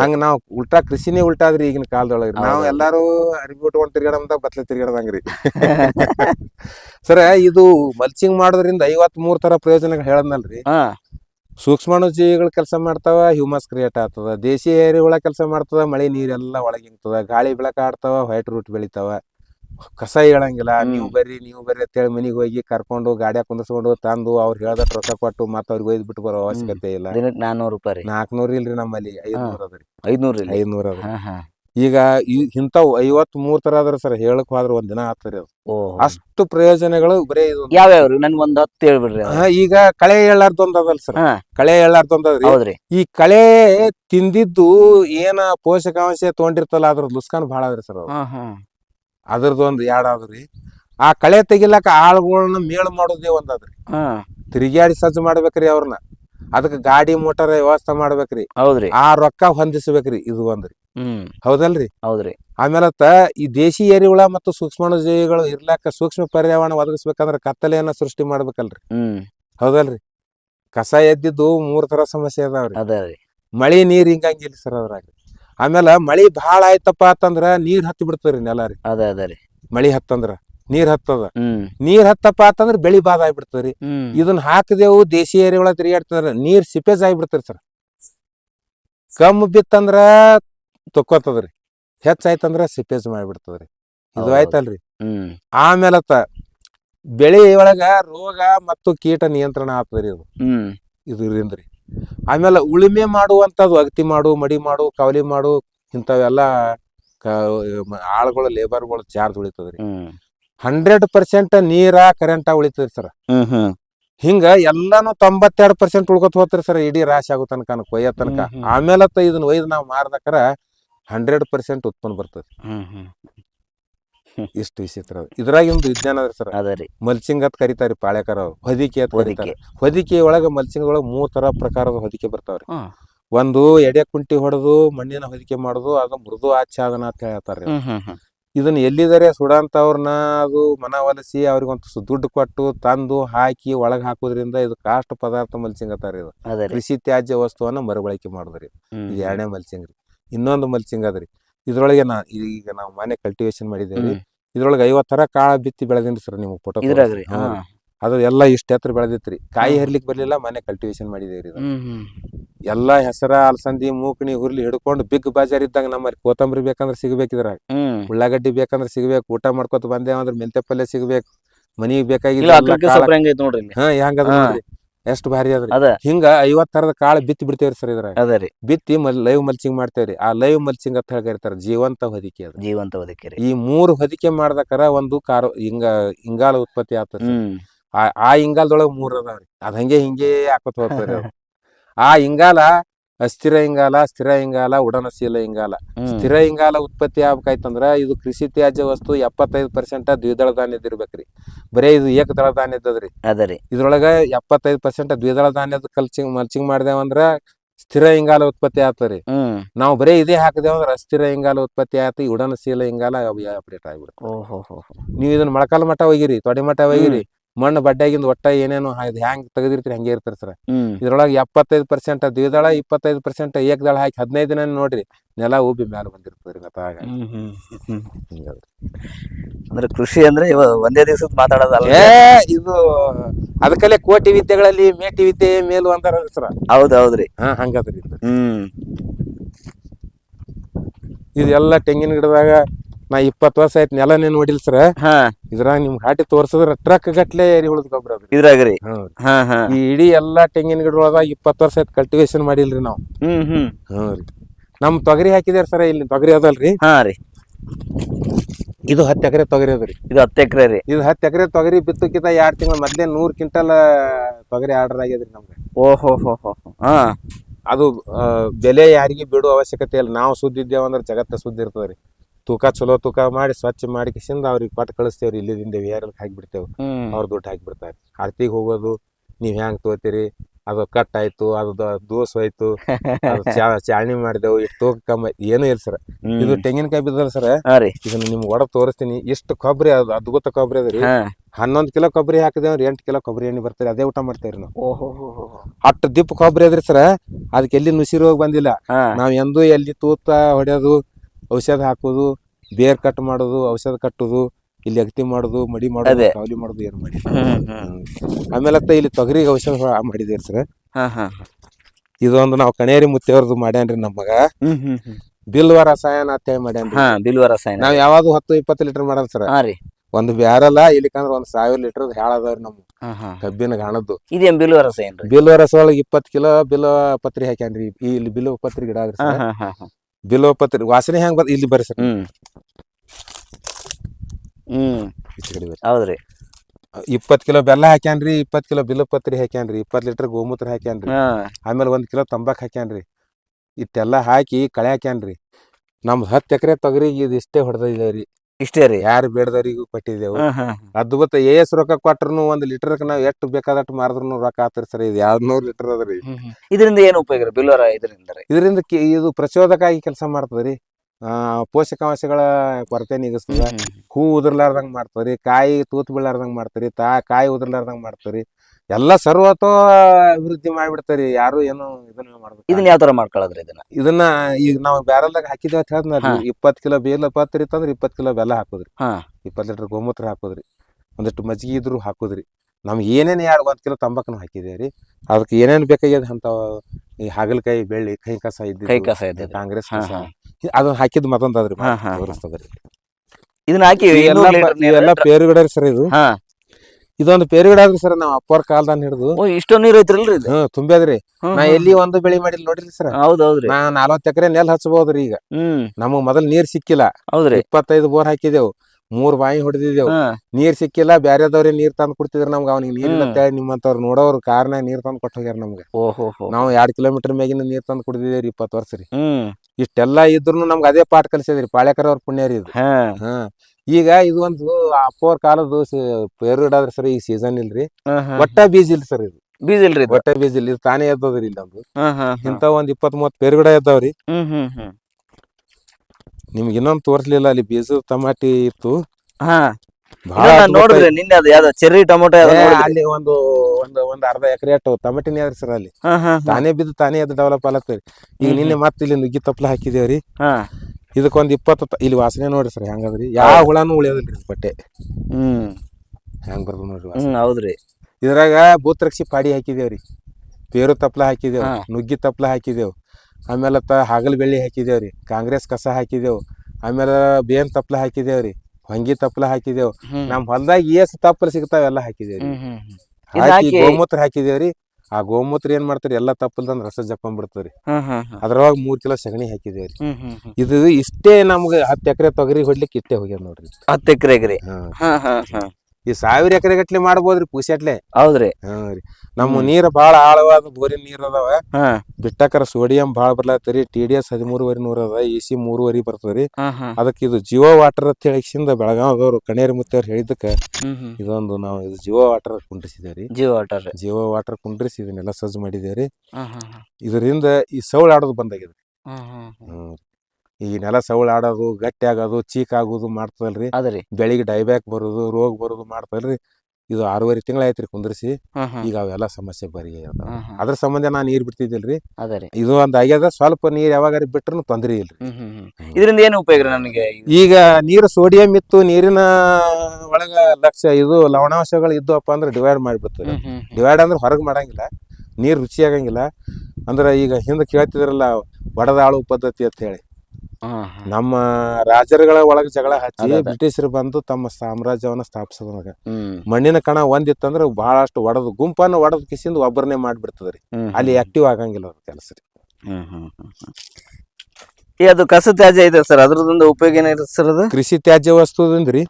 ಹಂಗ ನಾವ್ ಉಲ್ಟಾ ಕೃಷಿನೇ ಉಲ್ಟಾ ಆದ್ರಿ ಈಗಿನ ಕಾಲದೊಳಗ್ರಿ ನಾವ್. ಎಲ್ಲಾರು ಅರಿವಿ ಉಟ್ಕೊಂಡ್ ತಿರ್ಗಾಡಂತ ಬತ್ಲೆ ತಿರ್ಗಾಡದಂಗ್ರಿ ಸರ ಇದು ಮಲ್ಚಿಂಗ್ ಮಾಡೋದ್ರಿಂದ ಐವತ್ ಮೂರ್ ತರ ಪ್ರಯೋಜನಗಳು ಹೇಳದ್ನಲ್ರಿ. ಹಾ. ಸೂಕ್ಷ್ಮಾಣು ಜೀವಿಗಳು ಕೆಲಸ ಮಾಡ್ತಾವ ಹ್ಯೂಮಸ್ ಕ್ರಿಯೇಟ್ ಆಗ್ತದ. ದೇಶಿ ಏರಿ ಒಳಗೆ ಕೆಲಸ ಮಾಡ್ತದ ಮಳೆ ನೀರೆಲ್ಲ ಒಳಗಿಂಗ್ತದ. ಗಾಳಿ ಬೆಳಕ ಆಡ್ತಾವ ವೈಟ್ ರೂಟ್ ಬೆಳಿತಾವ. ಕಸ ಹೇಳಂಗಿಲ್ಲ. ನೀವು ಬರ್ರಿ ನೀವು ಬರ್ರಿ ಅಂತೇಳಿ ಮನಿಗ್ ಹೋಗಿ ಕರ್ಕೊಂಡು ಗಾಡಿ ಕುಂದಿಸ್ಕೊಂಡು ತಂದು ಅವ್ರು ಹೇಳ್ದಟ್ ರೊಕ್ಕ ಕೊಟ್ಟು ಮತ್ತ ಅವ್ರಿಗೆ ಒಯ್ದು ಬಿಟ್ಟು ಬರೋ ಅವಶ್ಯಕತೆ ಇಲ್ಲ. ದಿನಕ್ಕೆ ನಾನ್ನೂರು ರೂಪಾಯಿ ರೀ. ನಾಲ್ಕನೂರ್ ಇಲ್ರಿ ನಮ್ಮಲ್ಲಿ ಐದ್ನೂರ್ ಅದ್ರಿ ಐದ್ನೂರು ಇಲ್ಲಿ ಐದ್ನೂರ್ ಅದ ಹಾ ಹಾ. ಈಗ ಈ- ಇಂಥವ್ ಐವತ್ ಮೂರ್ ತರ ಅದ್ರ ಸರ್ ಹೇಳಕ್ ಹೋದ್ರ ಒಂದ್ ದಿನ ಆಗ್ತದೆ ಅದು. ಓ ಅಷ್ಟು ಪ್ರಯೋಜನಗಳು ಬರೇ ಇದು ಯಾವ್ಯಾವ್ರಿ ನನ್ಗೆ ಒಂದ್ ಹತ್ತು ಹೇಳ್ಬಿಡ್ರಿ ಅವು. ಹಾ, ಈಗ ಕಳೆ ಹೇಳಾರ್ದೊಂದ್ ಅದಲ್ ಸರ್. ಹಾ. ಕಳೆ ಹೇಳಾರ್ದೊಂದ್ ಅದ್ರಿ. ಹೌದ್ರಿ. ಈ ಕಳೆ ತಿಂದಿದ್ದು ಏನ ಪೋಷಕಾಂಶ ತೊಗೊಂಡಿರ್ತಲ್ಲ ಅದ್ರ ದುಸ್ಕಾನ್ ಬಹಳ ಅದ್ರಿ ಸರ್ ಹಾ. ಅದ್ರದ್ದು ಒಂದು ಎರಡ್ ಅದ್ರಿ ಆ ಕಳೆ ತೆಗಿಲಕ್ಕ ಆಳುಗಳನ್ನ ಮೇಳು ಮಾಡೋದೇ ಒಂದ್ ಅದ್ರಿ ತಿರುಗಾಡಿ ಸಜ್ಜು ಮಾಡ್ಬೇಕ್ರಿ ಅವ್ರನ್ನ ಅದಕ್ಕೆ ಗಾಡಿ ಮೋಟಾರ್ ವ್ಯವಸ್ಥೆ ಮಾಡ್ಬೇಕ್ರಿ. ಹೌದ್ರಿ. ಆ ರೊಕ್ಕ ಹೊಂದಿಸ್ಬೇಕ್ರಿ ಇದು ಒಂದ್ರಿ. ಹ್ಮ್. ಹೌದಲ್ರಿ? ಹೌದ್ರಿ. ಆಮೇಲೆ ಈ ದೇಶಿ ಎರಿಹುಳ ಮತ್ತು ಸೂಕ್ಷ್ಮ ಜೀವಿಗಳು ಇರ್ಲಾಕ ಸೂಕ್ಷ್ಮ ಪರ್ಯಾವರಣ ಒದಗಿಸ್ಬೇಕಂದ್ರ ಕತ್ತಲೆಯನ್ನ ಸೃಷ್ಟಿ ಮಾಡ್ಬೇಕಲ್ರಿ. ಹ್ಮ್. ಹೌದಲ್ರಿ? ಕಸ ಎದ್ದಿದ್ದು ಮೂರ್ ತರ ಸಮಸ್ಯೆ ಅದಾವ್ರಿ. ಮಳಿ ನೀರ್ ಹಿಂಗಂಗಿಲ್ಲ ಸರ್ ಅದ್ರಾಗ. ಆಮೇಲೆ ಮಳಿ ಭಾಳ ಆಯ್ತಪ್ಪ ಅಂತಂದ್ರ ನೀರ್ ಹತ್ತಿ ಬಿಡ್ತದ್ರಿ ನೆಲ ರೀ. ಅದ ಅದ ರೀ. ಮಳಿ ಹತ್ತಂದ್ರ ನೀರ್ ಹತ್ತದ. ನೀರ್ ಹತ್ತಪ್ಪ ಅಂತಂದ್ರ ಬೆಳಿ ಬಾದ ಆಗ್ಬಿಡ್ತದ್ರಿ. ಇದನ್ನ ಹಾಕದೇವು ದೇಶಿ ಏರಿಯೊಳ ತಿರುಗಾಡ್ತಂದ್ರ ನೀರ್ ಸಿಪೇಜ್ ಆಗಿಬಿಡ್ತರಿ ಸರ್. ಕಮ್ಮಿ ಬಿತ್ತಂದ್ರ ತೊಕ್ಕೋತದ್ರಿ. ಹೆಚ್ಚಾಯ್ತಂದ್ರ ಸಿಪೇಜ್ ಮಾಡಿಬಿಡ್ತದ್ರಿ. ಇದು ಆಯ್ತಲ್ರಿ. ಆಮೇಲೆ ಬೆಳಿ ಒಳಗ ರೋಗ ಮತ್ತು ಕೀಟ ನಿಯಂತ್ರಣ ಆಗ್ತದ್ರಿ ಇದು. ಇದರಿಂದ್ರಿ. ಆಮೇಲೆ ಉಳುಮೆ ಮಾಡುವಂಥದ್ದು ಅಗತಿ ಮಾಡು ಮಡಿ ಮಾಡು ಕವಲಿ ಮಾಡು ಇಂಥವೆಲ್ಲ ಆಳುಗಳು ಲೇಬರ್ಗಳು ಚಾರ್ಜ್ ಉಳಿತದ್ರಿ. ಹಂಡ್ರೆಡ್ ಪರ್ಸೆಂಟ್ ನೀರ ಕರೆಂಟ ಉಳಿತದ್ರಿ ಸರ್. ಹಿಂಗ ಎಲ್ಲಾನು ತೊಂಬತ್ತೆರಡು ಪರ್ಸೆಂಟ್ ಉಳ್ಕೊತ ಹೋಗ್ತಾರೆ ಸರ್ ಇಡೀ ರಾಶಿ ಆಗೋ ತನಕ ಕೊಯ್ಯೋ ತನಕ. ಆಮೇಲೆ ಇದನ್ನ ಒಯ್ದು ನಾವು ಮಾರ್ದಕ್ಕಾರ ಹಂಡ್ರೆಡ್ ಪರ್ಸೆಂಟ್ ಉತ್ಪನ್ನ ಬರ್ತದೆ ಇಷ್ಟು ವಿಚಿತ್ರ ಇದ್ರಾಗಿಂದ ಇದ್ರಾಗ ಒಂದು ವಿಜ್ಞಾನ ಅದ ಸರ್. ಅದ ರೀ. ಮಲ್ಚಿಂಗ್ ಅಂತ ಕರಿತಾರಿ ಪಾಳೆಕರ ಅವ್ರು. ಹೊದಿಕೆ ಅಂತ ಕರಿತಾರೆ. ಹೊದಿಕೆ ಒಳಗ ಮಲ್ಚಿಂಗ್ ಒಳಗ ಮೂರ್ ತರ ಪ್ರಕಾರದ ಹೊದಿಕೆ ಬರ್ತಾವ್ರಿ ಹ್ಮ್. ಒಂದು ಎಡೆ ಕುಂಟಿ ಹೊಡೆದು ಮಣ್ಣಿನ ಹೊದಿಕೆ ಮಾಡುದು ಅದು ಮೃದು ಆಚ್ಛಾದನ ಅಂತ ಹೇಳ್ತಾರ್ರಿ ಹ್ಮ್ ಹ್ಮ್ ಹ್ಮ್. ಇದನ್ನ ಎಲ್ಲಿದರೆ ಸುಡಂತವ್ರನ್ನ ಅದು ಮನವೊಲಿಸಿ ಅವ್ರಿಗೊಂದು ಸು- ದುಡ್ಡು ಕೊಟ್ಟು ತಂದು ಹಾಕಿ ಒಳಗ್ ಹಾಕೋದ್ರಿಂದ ಇದು ಕಾಸ್ಟ್ ಪದಾರ್ಥ ಮಲ್ಚಿಂಗ್ ಅತಾರ ಇದು. ಅದ ರೀ. ಕೃಷಿ ತ್ಯಾಜ್ಯ ವಸ್ತುವನ್ನ ಮರುಬಳಕೆ ಮಾಡುದ್ರಿ ಹ್ಮ್ ಇದು ಎರಡನೇ ಮಲ್ಚಿಂಗ್ ರೀ. ಇನ್ನೊಂದು ಮಲ್ಚಿಂಗ್ ಅದ್ರಿ ಇದ್ರೊಳಗೆ ನಾ ಈಗ ನಾವು ಮನೆ ಕಲ್ಟಿವೇಶನ್ ಮಾಡಿದ್ದೇವೆ. ಹ್ಮ್. ಇದ್ರೊಳಗೆ ಐವತ್ ತರ ಕಾಳ ಬಿತ್ತಿ ಬೆಳೆದಿನಿ ಸರ್ ನಿಮ್ಗೆ ಫೋಟೋ ಇದ್ರಾಗ ಹಾ ಅದು ಎಲ್ಲ ಇಷ್ಟ ಎತ್ತರ ಬೆಳೆದಿತ್ರಿ. ಕಾಯಿ ಹರ್ಲಿಕ್ ಬರ್ಲಿಲ್ಲ ಮನೆ ಕಲ್ಟಿವೇಶನ್ ಮಾಡಿದೇವ್ರಿ ಇದು. ಹ್ಮ್ ಹ್ಮ್. ಎಲ್ಲಾ ಹೆಸರ ಅಲಸಂದಿ ಮೂಕಣಿ ಹುರ್ಲಿ ಹಿಡ್ಕೊಂಡು ಬಿಗ್ ಬಾಜಾರ್ ಇದ್ದಂಗ ನಮ್ಮ ಕೊತ್ತಂಬರಿ ಬೇಕಂದ್ರೆ ಸಿಗ್ಬೇಕಿದ್ರಾಗ ಹ್ಮ್. ಉಳ್ಳಾಗಡ್ಡಿ ಬೇಕಂದ್ರೆ ಸಿಗ್ಬೇಕು ಊಟ ಮಾಡ್ಕೊತ ಬಂದೇವ ಅಂದ್ರೆ ಮೆಂತೆ ಪಲ್ಯ ಸಿಗ್ಬೇಕು ಮನಿಗೆ ಇಲ್ಲ ಬೇಕಾಗಿಲ್ಲ ಅಕ್ಕಿ ಸೊಪ್ಪು ಹೆಂಗೈತಿ ನೋಡ್ರಿ ಇಲ್ಲಿ ಹಾ ಹೆಂಗದ ಹಾ. ನೋಡ್ರಿ. ಎಷ್ಟ್ ಭಾರಿ ಅದ್ರಿ. ಅದ. ಹಿಂಗ ಐವತ್ ತರದ ಕಾಳು ಬಿತ್ತಿ ಬಿಡ್ತೇವ್ರಿ ಸರ್ ಇದ್ರ ಅದ ರೀ. ಬಿತ್ತಿ ಲೈವ್ ಮಲ್ಚಿಂಗ್ ಮಾಡ್ತೇವ್ರಿ. ಆ ಲೈವ್ ಮಲ್ಚಿಂಗ್ ಅಂತ ಹೇಳಿ ಕರಿತಾರ ಜೀವಂತ ಹೊದಿಕೆ ಅದು. ಜೀವಂತ ಹೊದಿಕೆ ರೀ. ಈ ಮೂರು ಹೊದಿಕೆ ಮಾಡ್ದಕ್ಕಾರ ಒಂದು ಕಾರ್ ಹಿಂಗ ಇಂಗಾಲ ಉತ್ಪತ್ತಿ ಆಗ್ತದೆ ಆ ಆ ಇಂಗಾಲದೊಳಗ ಮೂರ್ ಅದಾವ್ರಿ. ಅದ್ ಹಂಗೆ ಹಿಂಗೆ ಹಾಕೋತ ಹೋಗ್ತಾರ ಆ ಇಂಗಾಲ ಅಸ್ಥಿರ ಇಂಗಾಲ ಸ್ಥಿರ ಇಂಗಾಲ ಉಡನಶೀಲ ಇಂಗಾಲ. ಸ್ಥಿರ ಇಂಗಾಲ ಉತ್ಪತ್ತಿ ಆಗ್ಬೇಕಾಯ್ತಂದ್ರ ಇದು ಕೃಷಿ ತ್ಯಾಜ್ಯ ವಸ್ತು ಎಪ್ಪತ್ತೈದು ಪರ್ಸೆಂಟ್ ದ್ವಿದಳ ಧಾನ್ಯದ ಇರ್ಬೇಕ್ರಿ. ಬರೇ ಇದು ಏಕದಳ ಧಾನ್ಯದದ್ರಿ ಅದರಿ. ಇದ್ರೊಳಗ ಎಪ್ಪತ್ತೈದು ಪರ್ಸೆಂಟ್ ದ್ವಿದಳ ಧಾನ್ಯದ ಕಲ್ಚಿಂಗ್ ಮಲ್ಚಿಂಗ್ ಮಾಡ್ದೇವಂದ್ರ ಸ್ಥಿರ ಇಂಗಾಲ ಉತ್ಪತ್ತಿ ಆತರಿ ನಾವು ಬರೇ ಇದೇ ಹಾಕಿದೇವಂದ್ರ ಅಸ್ಥಿರ ಇಂಗಾಲ ಉತ್ಪತ್ತಿ ಆಯ್ತು ಉಡನಶೀಲ ಇಂಗಾಲ ಅಪ್ಡೇಟ್ ಹೋ ನೀವು ಇದನ್ನ ಮೊಳಕಾಲ ಮಠ ಹೋಗಿರಿ ತೊಡೆ ಮಠ ಹೋಗಿರಿ ಮಣ್ಣು ಬಡ್ಡಾಗಿಂದ ಒಟ್ಟ ಏನೇನು ಇದು ಹ್ಯಾಂಗ್ ತೆಗೆದಿರ್ತೀರಿ ಹಂಗೆ ಇರ್ತಾರೆ ಸರ್. ಇದ್ರೊಳಗೆ ಎಪ್ಪತ್ತೈದು ಪರ್ಸೆಂಟ್ ದ್ವಿದಳ ಇಪ್ಪತ್ತೈದು ಪರ್ಸೆಂಟ್ ಏಕದಳ ಹಾಕಿ ಹದಿನೈದು ದಿನ ನೋಡ್ರಿ ನೆಲ ಉಬ್ಬಿ ಮ್ಯಾಲ ಬಂದಿರ್ತದ್ರಿ ಮತ್ತಾಗ. ಅಂದ್ರೆ ಕೃಷಿ ಅಂದ್ರೆ ಒಂದೇ ದಿವಸದ ಮಾತಾಡೋದಲ್ಲ ಇದು ಅದಕ್ಕಲ್ಲೇ ಕೋಟಿ ವಿದ್ಯೆಗಳಲ್ಲಿ ಮೇಟಿ ವಿದ್ಯೆ ಮೇಲು ಅಂತಾರ ಸರ್. ಹೌದ್ ಹೌದ್ರಿ ಹಾ ಹಂಗದ್ರಿ ಇದು. ಹ್ಮ್. ಇದೆಲ್ಲ ತೆಂಗಿನ ಗಿಡದಾಗ ನಾ ಇಪ್ಪತ್ತು ವರ್ಷ ಆಯ್ತು ನೆಲನೇ ನೋಡಿಲ್ ಸರ್ ಹಾ. ಇದ್ರಾಗ ನಿಮ್ ಹಾಟಿ ತೋರ್ಸಿದ್ರ ಟ್ರಕ್ ಗಟ್ಲೆ ಏರಿ ಉಳಿದ ಗೊಬ್ಬರ ಇದ್ರಾಗ ಇದ್ರಾಗ್ರಿ? ಹ್ಮ್. ಹಾ ಹಾ. ಈ ಇಡೀ ಎಲ್ಲಾ ತೆಂಗಿನ ಗಿಡಗಳದಾಗ ಇಪ್ಪತ್ತು ವರ್ಷ ಆಯ್ತು ಕಲ್ಟಿವೇಶನ್ ಮಾಡಿಲ್ರಿ ನಾವು. ಹ್ಮ್ ಹ್ಮ್. ಹ್ಞೂ ರೀ ನಮ್ ತೊಗರಿ ಹಾಕಿದೇರಿ ಸರ್ ಇಲ್ಲಿ ತೊಗರಿ ಅದಲ್ರಿ? ಹಾ ರೀ. ಇದು ಹತ್ತು ಎಕರೆ ತೊಗರಿ ಅದ್ರಿ. ಇದು ಹತ್ತು ಎಕರೆ ರೀ. ಇದು ಹತ್ತು ಎಕರೆ ತೊಗರಿ ಬಿತ್ತಕ್ಕಿಂತ ಎರಡ್ ತಿಂಗಳ ಮೊದ್ಲೇ ನೂರ್ ಕ್ವಿಂಟಲ್ ತೊಗರಿ ಆರ್ಡರ್ ಆಗ್ಯದ್ರಿ ನಮ್ಗೆ. ಓಹೋ ಹೋ ಹೋ. ಹಾ. ಅದು ಆ, ಬೆಲೆ ಯಾರಿಗೂ ಬಿಡೋ ಅವಶ್ಯಕತೆ ಇಲ್ಲ. ನಾವು ಸುದ್ದಿ ಇದ್ದೇವ ಅಂದ್ರೆ ಜಗತ್ತ ಸುದ್ದಿ ಇರ್ತದ್ರಿ. ತೂಕ ಚಲೋ ತೂಕ ಮಾಡಿ ಸ್ವಚ್ಛ ಮಾಡಿ ಕಿಸಿಂದ ಅವ್ರಿಗೆ ಕೊಟ್ಟು ಕಳಿಸ್ತೇವ್ರಿ. ಇಲ್ಲಿದಿಂದ ವೇರಲ್ಲಿ ಹಾಕಿಬಿಡ್ತೇವೆ. ಅವ್ರ ದುಡ್ಡು ಹಾಕಿಬಿಡ್ತಾರೆ. ಆರ್ತಿಗೆ ಹೋಗೋದು ನೀವ್ ಹೆಂಗೆ ತೋತೀರಿ? ಅದು ಕಟ್ ಆಯ್ತು ಅದು ದೋಸ್ ಹೋಯ್ತು ಅದು ಚಾ- ಚಾಳ್ನಿ ಮಾಡಿದೆವು ಇಷ್ಟು ತೂಕ ಕಮ್ಮಿ ಏನೂ ಇಲ್ಲ ಸರ್. ಇದು ತೆಂಗಿನಕಾಯಿ ಬಿದ್ದಲ್ಲ ಸರ್. ಇದನ್ನ ನಿಮ್ಗೆ ಒಡ ತೋರಿಸ್ತೀನಿ. ಇಷ್ಟು ಕೊಬ್ಬರಿ ಅದು ಅದ್ಭುತ ಕೊಬ್ಬರಿ ಅದ್ರಿ ರೀ. ಹನ್ನೊಂದು ಕಿಲೋ ಕೊಬ್ಬರಿ ಹಾಕಿದೇವ್ರಿ ಎಂಟು ಕಿಲೋ ಕೊಬ್ಬರಿ ಎಣ್ಣೆ ಬರ್ತಾರೆ ಅದೇ ಊಟ ಮಾಡ್ತೇವ್ರಿ ನಾವು. ಹೋ. ದಿಪ್ಪ ಕೊಬ್ಬರಿ ಅದ್ರಿ ಸರ್. ಅದಕ್ಕೆ ಎಲ್ಲಿ ನುಸಿರೋಗಿ ಬಂದಿಲ್ಲ. ನಾವ್ ಎಂದೂ ಎಲ್ಲಿ ತೂತ ಹೊಡೆಯೋದು ಔಷಧ ಹಾಕೋದು ಬೇರ್ ಕಟ್ ಮಾಡೋದು ಔಷಧ ಕಟ್ಟೋದು ಇಲ್ಲಿ ಅಗತಿ ಮಾಡೋದು ಮಡಿ ಮಾಡೋದು. ಕಾವಲಿ ಮಾಡೋದು ಏನು ಮಾಡಿ ಆಮೇಲೆ ಅತ್ತ ಇಲ್ಲಿ ತೊಗರಿಗೆ ಔಷಧ ಮಾಡಿದೇವ್ರಿ ಸರ್. ಇದೊಂದು ನಾವು ಕಣೇರಿ ಮುತ್ತೇವ್ರದ್ದು ಮಾಡ್ಯಾನ್ರಿ ನಮಗ ಬಿಲ್ವ ರಸಾಯನ ಅಂತ ಹೇಳಿ ಮಾಡ್ಯಾನ್ರಿ. ಬಿಲ್ವ ರಸಾಯನ. ನಾವ್ ಯಾವಾಗ ಹತ್ತು ಇಪ್ಪತ್ತು ಲೀಟರ್ ಮಾಡಲ್ಲ ಸರ್. ಒಂದು ಬ್ಯಾರಲ್ಲ ಇಲ್ಲಿಕಂದ್ರ ಒಂದ್ ಸಾವಿರ ಲೀಟರ್ ಹೇಳದವ್ರಿ ನಮ್ಮ ಹಾ ಹಾ. ಕಬ್ಬಿನ ಗಾಣದ್ದು. ಇದೇನ್ ಬಿಲ್ವ ರಸ ಏನ್ರಿ ಬಿಲ್ವ ರಸ ಒಳಗೆ ಇಪ್ಪತ್ತು ಕಿಲೋ ಬಿಲ್ವ ಪತ್ರಿ ಹಾಕ್ಯಾನ್ರಿ. ಇಲ್ಲಿ ಬಿಲ್ವ ಪತ್ರಿ ಗಿಡ ಆದ್ರಿ ಹಾ ಸರ್ ಹಾ ಹಾ ಹಾ ಬಿಲ್ವ ಪತ್ರಿ ವಾಸನೆ ಹೆಂಗ್ ಬರ್ ಇಲ್ಲಿ ಬರ್ರಿ ಸರ್. ಹ್ಮ್. ಹ್ಮ್. ಈಚೆ ಕಡೆ ಬರ್ರಿ. ಹೌದ್ರಿ. ಇಪ್ಪತ್ತು ಕಿಲೋ ಬೆಲ್ಲ ಹಾಕ್ಯಾನ್ರಿ ಇಪ್ಪತ್ತು ಕಿಲೋ ಬಿಲೋಪತ್ರಿ ಹಾಕ್ಯಾನ್ರಿ ಇಪ್ಪತ್ ಲೀಟರ್ ಗೋಮೂತ್ರ ಹಾಕ್ಯಾನ್ರಿ ಹಾ. ಆಮೇಲೆ ಒಂದ್ ಕಿಲೋ ತಂಬಾಕ್ ಹಾಕ್ಯಾನ್ರಿ ಇಟ್ಟೆಲ್ಲಾ ಹಾಕಿ ಕಳೆ ಹಾಕ್ಯಾನ್ರಿ. ನಮ್ದು ಹತ್ತು ಎಕರೆ ತೊಗರಿಗೆ ಇದು ಇಷ್ಟೇ ಹೊಡೆದಿದ್ದೇವ್ರಿ ಇಷ್ಟೇ ರೀ. ಯಾರು ಬೇಡದವ್ರಿಗೂ ಕೊಟ್ಟಿದ್ದೇವು. ಹಾ ಹಾ ಅದ್ಭುತ ಎಸ್ ರೊಕ್ಕ ಕೊಟ್ರು ಒಂದ್ ಲೀಟರ್ ನಾವ್ ಎಷ್ಟು ಬೇಕಾದಷ್ಟು ಮಾರಿದ್ರು ರೊಕ್ಕ ಆತರಿ ಸರ್. ಇದು ಎರಡ್ ನೂರ್ ಲೀಟರ್ ಅದ್ರಿ ಇದರಿಂದ ಏನು ಉಪಯೋಗ ರೀ? ಬಿಲ್ವರ ಇದರಿಂದ ರೀ? ಇದರಿಂದ ಇದು ಪ್ರಚೋದಕ ಆಗಿ ಕೆಲಸ ಮಾಡ್ತದ್ರಿ ಆ ಪೋಷಕಾಂಶಗಳ ಕೊರತೆ ನೀಗಿಸ್ತದ ಹೂ ಉದರ್ಲಾರ್ದಂಗ್ ಮಾಡ್ತದ್ರಿ ಕಾಯಿ ತೂತ್ ಬೀಳಾರ್ದಂಗ್ ಮಾಡ್ತರಿ ತಾ ಕಾಯಿ ಉದರ್ಲಾರ್ದಂಗ್ ಮಾಡ್ತರಿ ಎಲ್ಲಾ ಸರ್ವತೋ ಅಭಿವೃದ್ಧಿ ಮಾಡ್ಬಿಡ್ತಾರಿ ಯಾರು ಏನು ಇದನ್ನ ಮಾಡ್ಬೇಕು. ಇದನ್ನ ಯಾವ ತರ ಮಾಡ್ಕೊಳ್ಳೋದ್ರಿ ಇದನ್ನ? ಇದನ್ನ ಈಗ ನಾವು ಬ್ಯಾರಲ್ದಾಗ ಹಾಕಿದ್ವಿ ಅಂತ ಹೇಳಿದ್ನ ಇಪ್ಪತ್ತು ಇಪ್ಪತ್ ಕಿಲೋ ಬೇಲ ಪಾತ್ರ ಇತ್ತಂದ್ರೆ ಇಪ್ಪತ್ ಕಿಲೋ ಬೆಲ್ಲ ಹಾಕೋದ್ರಿ. ಹಾ. ಇಪ್ಪತ್ ಲೀಟರ್ ಗೋಮೂತ್ರ ಹಾಕೋದ್ರಿ. ಒಂದಿಷ್ಟು ಮಜ್ಜಿಗೆ ಇದ್ರು ಹಾಕೋದ್ರಿ. ನಮ್ಗೆ ಏನೇನು ಯಾರು ಒಂದ್ ಕಿಲೋ ತಂಬಾಕನು ಹಾಕಿದೇವ್ರಿ ಅದಕ್ಕೆ ಏನೇನು ಬೇಕಾಗ್ಯದ ಅಂತ ಈ ಹಾಗಲಕಾಯಿ ಬೆಳ್ಳಿ ಕೈ ಕಸ ಕೈ ಇದ್ದಿದ್ದು. ಕಸ ಇದ್ದ ಕಾಂಗ್ರೆಸ್. ಅದನ್ನ ಹಾಕಿದ್ ಮತ್ತೊಂದಾದ್ರಿ. ತೋರಿಸ್ತದ್ರಿ. ಇದನ್ನ ಹಾಕಿ ಇವೆಲ್ಲ ಪೇರು ಗಿಡ ಪೇರುಗಿಡ ಸರ್ ಇದು. ಇದೊಂದು ಪೇರಿಗಡ ಆದ್ರಿ ಸರ್ ನಾವ್ ಅಪ್ಪರ್ ಕಾಲ್ದಾನ್ ಹಿಡಿದು. ಓ ಇಷ್ಟೊಂದು ನೀರ್ ಐತ್ರಲ್ರಿ ಇದು? ಹ್ಮ್ ತುಂಬ್ಯಾದ್ರಿ ನಾ ಎಲ್ಲಿ ಒಂದು ಬೆಳಿ ಮಾಡಿಲ್ಲ ನೋಡ್ರಿ ಸರ್. ಹೌದೌದ್ರಿ. ನಾ ನಲ್ವತ್ತ್ ಎಕರೆ ನೆಲ್ ಹಚ್ಚಬಹುದ್ರಿ ಈಗ. ಹ್ಮ್. ನಮಗ್ ಮೊದಲ್ ನೀರ್ ಸಿಕ್ಕಿಲ್ಲ. ಹೌದ್ರಿ. ಇಪ್ಪತ್ತೈದು ಬೋರ್ ಹಾಕಿದೆವು. ಮೂರ್ ಬಾಯಿ ಹೊಡೆದಿದ್ದೆವು. ನೀರ್ ಸಿಕ್ಕಿಲ್ಲ ಬ್ಯಾರೆದವ್ರೆ ನೀರ್ ತಂದ್ ಕೊಡ್ತಿದ್ರ ನಮ್ಗ. ಅವ್ನಿಗೆ ನೀರ್. ಅಂತೇಳಿ ನಿಮ್ಮಂತವ್ರು ನೋಡೋರು ಕಾರ್ನಾಗ ನೀರ್ ತಂದ್ ಕೊಟ್ಟ ಹೋಗ್ಯಾರ ನಮ್ಗೆ. ನಾವು ಎರಡ್ ಕಿಲೋಮೀಟರ್ ಮ್ಯಾಗಿನ ನೀರ್ ತಂದ್ ಕುಡ್ದಿದೇವ್ರಿ ಇಪ್ಪತ್ತು ವರ್ಷ ರೀ. ಇಷ್ಟೆಲ್ಲಾ ಇದ್ರು ನಮ್ಗೆ ಅದೇ ಪಾಠ ಕಲಿಸಿದ್ರಿ ಪಾಳೇಕರ ಅವ್ರ ಪುಣ್ಯ ರೀ ಇದು. ಈಗ ಇದು ಒಂದು ಅಪ್ಪೋರ್ ಕಾಲದ್ದು ಪೇರು ಇಡಾದ್ರಿ ಸರ್ ಈ ಸೀಸನ್ ಇಲ್ರಿ. ಒಟ್ಟ ಬೀಜ ಇಲ್ ಸರ್ ಇದು. ಬೀಜ ಇಲ್ರಿ ಒಟ್ಟ ಬೀಜ ಇಲ್ಲ ಇದು ತಾನೇ ಎದ್ದದ್ರಿ ಇಲ್ಲ ಒಂದು ಹಾ ಹಾ ಹಾ. ಇಂತ ಒಂದ್ ಇಪ್ಪತ್ ಮೂವತ್ ಪೇರುಗಿಡ ಎದ್ದಾವ್ರಿ. ನಿಮ್ಗೆ ಇನ್ನೊಂದು ತೋರಿಸ್ಲಿಲ್ಲ ಅಲ್ಲಿ ಬೀಜ ಟಮಾಟಿ ಇತ್ತು ಹಾ. ಭಾಳ ಇದನ್ನ ಅದ್ಭುತ ನಿನ್ನೆ ಅದು ಯಾವ್ದು ಚೆರ್ರಿ ಟೊಮೊಟೊ ಯಾವ್ದೋ ನೋಡಿದ್ರಿ? ಅಲ್ಲಿ ಒಂದು ಒಂದು ಒಂದ್ ಅರ್ಧ ಎಕರೆ ಅಟ್ಟು ಟಮಾಟಿನೇ ಅದ್ರಿ ಸರ್ ಅಲ್ಲಿ. ಹಾ ಹಾ ಹಾ. ತಾನೇ ಬಿದ್ದು ತಾನೇ ಅದು ಡೆವಲಪ್ ಆಲತ್ತರಿ ಈಗ ನಿನ್ನೆ ಮತ್ತೆ ಇಲ್ಲಿ ನುಗ್ಗಿ ತಪ್ಪಲ ಹಾಕಿದೇವ್ರಿ ಹಾ. ಇದಕ್ಕೊಂದ್ ಇಪ್ಪತ್ತು ತ- ಇಲ್ಲಿ ವಾಸನೆ ನೋಡ್ರಿ ಸರ್ ಹೆಂಗದ್ರಿ. ಯಾವ ಹುಳಾನು ಉಳಿಯೋದಿಲ್ರಿ ಇದ್ ಬಟ್ಟೆ. ಹ್ಮ್. ಹೆಂಗ್ ಬರ್ತದ ನೋಡ್ರಿ ವಾಸನೆ. ಹ್ಮ್ ಹೌದ್ರಿ. ಇದ್ರಾಗ ಭೂತ್ರಕ್ಷಿ ಪಾಡಿ ಹಾಕಿದೇವ್ರಿ ಪೇರು ತಪ್ಪಲ ಹಾಕಿದೇವ್ ಹಾ. ನುಗ್ಗಿ ತಪ್ಪಲ ಹಾಕಿದೇವ್. ಆಮೇಲೆ ತ ಹಾಗಲ್ ಬೆಳ್ಳಿ ಹಾಕಿದೇವ್ರಿ ಕಾಂಗ್ರೆಸ್ ಕಸ ಹಾಕಿದೆವು. ಆಮೇಲೆ ಬೇನ್ ತಪ್ಲ ಹಾಕಿದೇವ್ರಿ ಹೊಂಗಿ ತಪ್ಪಲ ಹಾಕಿದೆವು. ನಮ್ ಹೊಲ್ದಾಗ ಏಸ್ ತಪ್ಪಲ ಸಿಗ್ತಾವೆಲ್ಲ ಹ್ಮ್. ಇದ್ ಹಾಕಿ ಗೋಮೂತ್ರ ಹಾಕಿದೇವ್ರಿ ಆ ಗೋಮೂತ್ರ ಏನ್ ಮಾಡ್ತಾರಿ ಎಲ್ಲಾ ತಪ್ಪಲ್ದಂದ್ ರಸ ಜಪ್ಕೊಂಡ್ ಬಿಡ್ತಾವ್ರಿ ಹ್ಮ್ ಹ್ಮ್ ಹ್ಮ್. ಅದ್ರೊಳಗ ಮೂರ್ ಕಿಲೋ ಸಗಣಿ ಹಾಕಿದೇವ್ರಿ. ಇದು ಇಷ್ಟೇ ನಮ್ಗೆ ಹತ್ತು ಎಕರೆ ತೊಗರಿ ಹೊಡ್ಲಿಕ್ಕೆ ಇಷ್ಟೇ ಹೋಗ್ಯಾವ ನೋಡ್ರಿ. ಹತ್ತು ಎಕರೆಗ್ರಿ. ಹಾ. ಈ ಸಾವಿರ ಎಕರೆ ಗಟ್ಲೆ ಮಾಡ್ಬೋದ್ರಿ ಪೂಸೆಟ್ಲೆ. ಹೌದ್ರಿ. ಹಾ ರೀ. ನಮ್ಮ ಹ್ಮ್. ನೀರ್ ಬಾಳ ಆಳವಾದ ಬೋರಿನ ನೀರ್ ಅದಾವ. ಬಿಟ್ಟಕರ ಸೋಡಿಯಂ ಬಾಳ ಬರ್ಲಾತ್ರಿ ಟಿ ಡಿ ಎಸ್ ಹದಿಮೂರುವರೆ ನೂರ ಅದ ಎ ಸಿ ಮೂರುವರೆ ಬರ್ತದ್ರಿ ಅದಕ್ಕೆ ಇದು ಜಿಯೋ ವಾಟರ್ ಅಂತ ಹೇಳಿಸಿಂದ ಬೆಳಗಾವದವ್ರು ಕಣೇರಿ ಮುತ್ತವ್ರು ಹೇಳಿದಕ್ಕ ಹ್ಮ್ ಹ್ಮ್. ಇದೊಂದು ನಾವು ಇದು ಜಿಯೋ ವಾಟರ್ ಕುಂಡ್ರಿಸಿದೇವ್ರಿ ಜಿಯೋ ವಾಟರ್. ಜಿಯೋ ವಾಟರ್ ಕುಂಡ್ರಿಸಿ ಇದನ್ನೆಲ್ಲ ಸಜ್ಜು ಮಾಡಿದೇವ್ರಿ ಇದರಿಂದ ಈ ಸೌಳ್ ಆಡೋದು ಬಂದಾಗಿದೆ. ಹ್ಮ್. ಈ ನೆಲ ಸೌಳ ಆಡೋದು ಗಟ್ಟಿ ಆಗೋದು ಚೀಕ್ ಆಗೋದು ಮಾಡ್ತದಲ್ರಿ ಅದರಿ ಬೆಳಿಗ್ಗೆ ಡೈಬ್ಯಾಕ್ ಬರೋದು ರೋಗ ಬರೋದು ಮಾಡ್ತದಲ್ರಿ. ಇದು ಆರೂವರೆ ತಿಂಗಳ ಆಯ್ತ್ರಿ ಕುಂದ್ರಿಸಿ. ಈಗ ಅವೆಲ್ಲ ಸಮಸ್ಯೆ ಬರಿ. ಅದ್ರ ಸಂಬಂಧ ನಾ ನೀರ್ ಬಿಡ್ತಿದ್ದಿಲ್ರಿ. ಅದರಿ ಇದು ಒಂದ್ ಆಗ್ಯದ ಸ್ವಲ್ಪ ನೀರ್ ಯಾವಾಗಾರ ಬಿಟ್ರು ತೊಂದ್ರೆ ಇಲ್ರಿ. ಇದರಿಂದ ಏನು ಉಪಯೋಗ ನನಗೆ ಈಗ ನೀರು ಸೋಡಿಯಂ ಇತ್ತು ನೀರಿನ ಒಳಗ ಲಕ್ಷ ಇದು ಲವಣಾಂಶಗಳು ಇದ್ವಪ್ಪ ಅಂದ್ರೆ ಡಿವೈಡ್ ಮಾಡಿಬಿಡ್ತಾರೆ. ಡಿವೈಡ್ ಅಂದ್ರೆ ಹೊರಗೆ ಮಾಡಂಗಿಲ್ಲ. ನೀರು ರುಚಿ ಆಗಂಗಿಲ್ಲ ಅಂದ್ರೆ ಈಗ ಹಿಂದೆ ಕೇಳ್ತಿದ್ರಲ್ಲ ಒಡೆದಾಳು ಪದ್ಧತಿ ಅಂತ ಹೇಳಿ. ನಮ್ಮ ರಾಜರುಗಳ ಒಳಗೆ ಜಗಳ ಹಚ್ಚಿ. ಬ್ರಿಟಿಷರು ಬಂದು ತಮ್ಮ ಸಾಮ್ರಾಜ್ಯವನ್ನ ಸ್ಥಾಪಿಸೋದಾಗ ಮಣ್ಣಿನ ಕಣ ಒಂದಿತ್ತಂದ್ರೆ ಬಹಳಷ್ಟು ಒಡದು ಗುಂಪನ್ನ ಒಡದ್ ಕಿಸಿಂದ ಒಬ್ಬರನ್ನೇ ಮಾಡ್ಬಿಡ್ತದ್ರಿ ಅಲ್ಲಿ ಆಕ್ಟಿವ್ ಆಗಂಗಿಲ್ಲ ಅವ್ರ ಕೆಲಸ ರೀ. ಹ್ಮ್ ಹ್ಮ್ ಹ್ಮ್ ಹ್ಮ್. ಏ ಅದು ಕಸ ತ್ಯಾಜ್ಯ ಇದೆ ಸರ್. ಅದ್ರದಿಂದ ಉಪಯೋಗ ಏನಿರುತ್ತೆ ಸರ್ ಅದು? ಕೃಷಿ ತ್ಯಾಜ್ಯ ವಸ್ತುದಿಂದ್ರಿ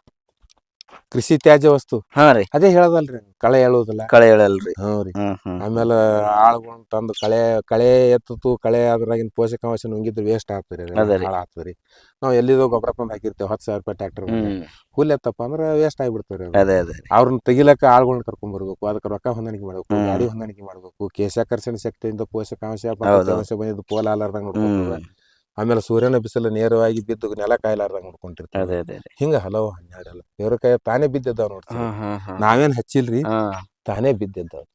ಕೃಷಿ ತ್ಯಾಜ್ಯ ವಸ್ತು. ಹಾ ರೀ. ಅದೇ ಹೇಳದಲ್ರಿ ಕಳೆ ಹೇಳುವುದಿಲ್ಲ ಕಳೆ ಹೇಳಲ್ರಿ ಹ್ಞೂ ರೀ. ಹ್ಮ್ ಹ್ಮ್. ಆಮೇಲೆ ಆಳುಗಳನ್ನ ತಂದು ಕಳೆ ಕಳೆ ಎತ್ತತು ಕಳೆ ಅದ್ರಾಗಿನ ಪೋಷಕಾಂಶ ನುಂಗಿದ್ರೆ ವೇಸ್ಟ್ ಆಗ್ತದೆ ಅದೇ ರೀ. ನಾವು ಎಲ್ಲಿದೋ ಗೊಬ್ಬರ ತಂದು ಹಾಕಿರ್ತೇವೆ ಹತ್ತು ಸಾವಿರ ರೂಪಾಯಿ ಟ್ರ್ಯಾಕ್ಟರ್ ಹ್ಮ್. ಹುಲ್ ಎತ್ತಪ್ಪ ಅಂದ್ರೆ ವೇಸ್ಟ್ ಆಗಿಬಿಡ್ತಾರೆ ಅದೇ ಅದೇ ಅವ್ರನ್ನ ತೆಗಿಲಕ್ಕ ಆಳುಗಳನ್ನ ಕರ್ಕೊಂಡ್ ಬರ್ಬೇಕು ಅದಕ್ಕೆ ರೊಕ್ಕ ಹೊಂದಾಣಿಕೆ ಮಾಡ್ಬೇಕು ಹ್ಮ್. ಗಾಡಿ ಹೊಂದಾಣಿಕೆ ಮಾಡ್ಬೇಕು. ಕೇಶಾಕರ್ಷಣ ಶಕ್ತಿಯಿಂದ ಪೋಷಕಾಂಶ ಬಂದಿದ್ದು ಪೋಲ ಆಲಾರ್ದಂಗ್ ನೋಡ್ಕೊಂಡ್ರೆ ಆಮೇಲೆ ಸೂರ್ಯನ ಬಿಸಿಲು ನೇರವಾಗಿ ಬಿದ್ದು ನೆಲ ಕಾಯ್ಲಾರ್ದಂಗ್ ನೋಡ್ಕೊಂಡಿರ್ತಾರೆ ಅದೇ ಅದೇ ಅದೇ. ಹಿಂಗ ಹಲವು ಹನ್ನೆರಡಲ್ಲ. ದೇವ್ರಕಾಯ ತಾನೇ ಬಿದ್ದಿದ್ದಾವ್ ನೋಡ್ರಿ ನಾವೇನ್ ಹಚ್ಚಿಲ್ರಿ? ತಾನೇ ಬಿದ್ದಿದ್ದಾವ್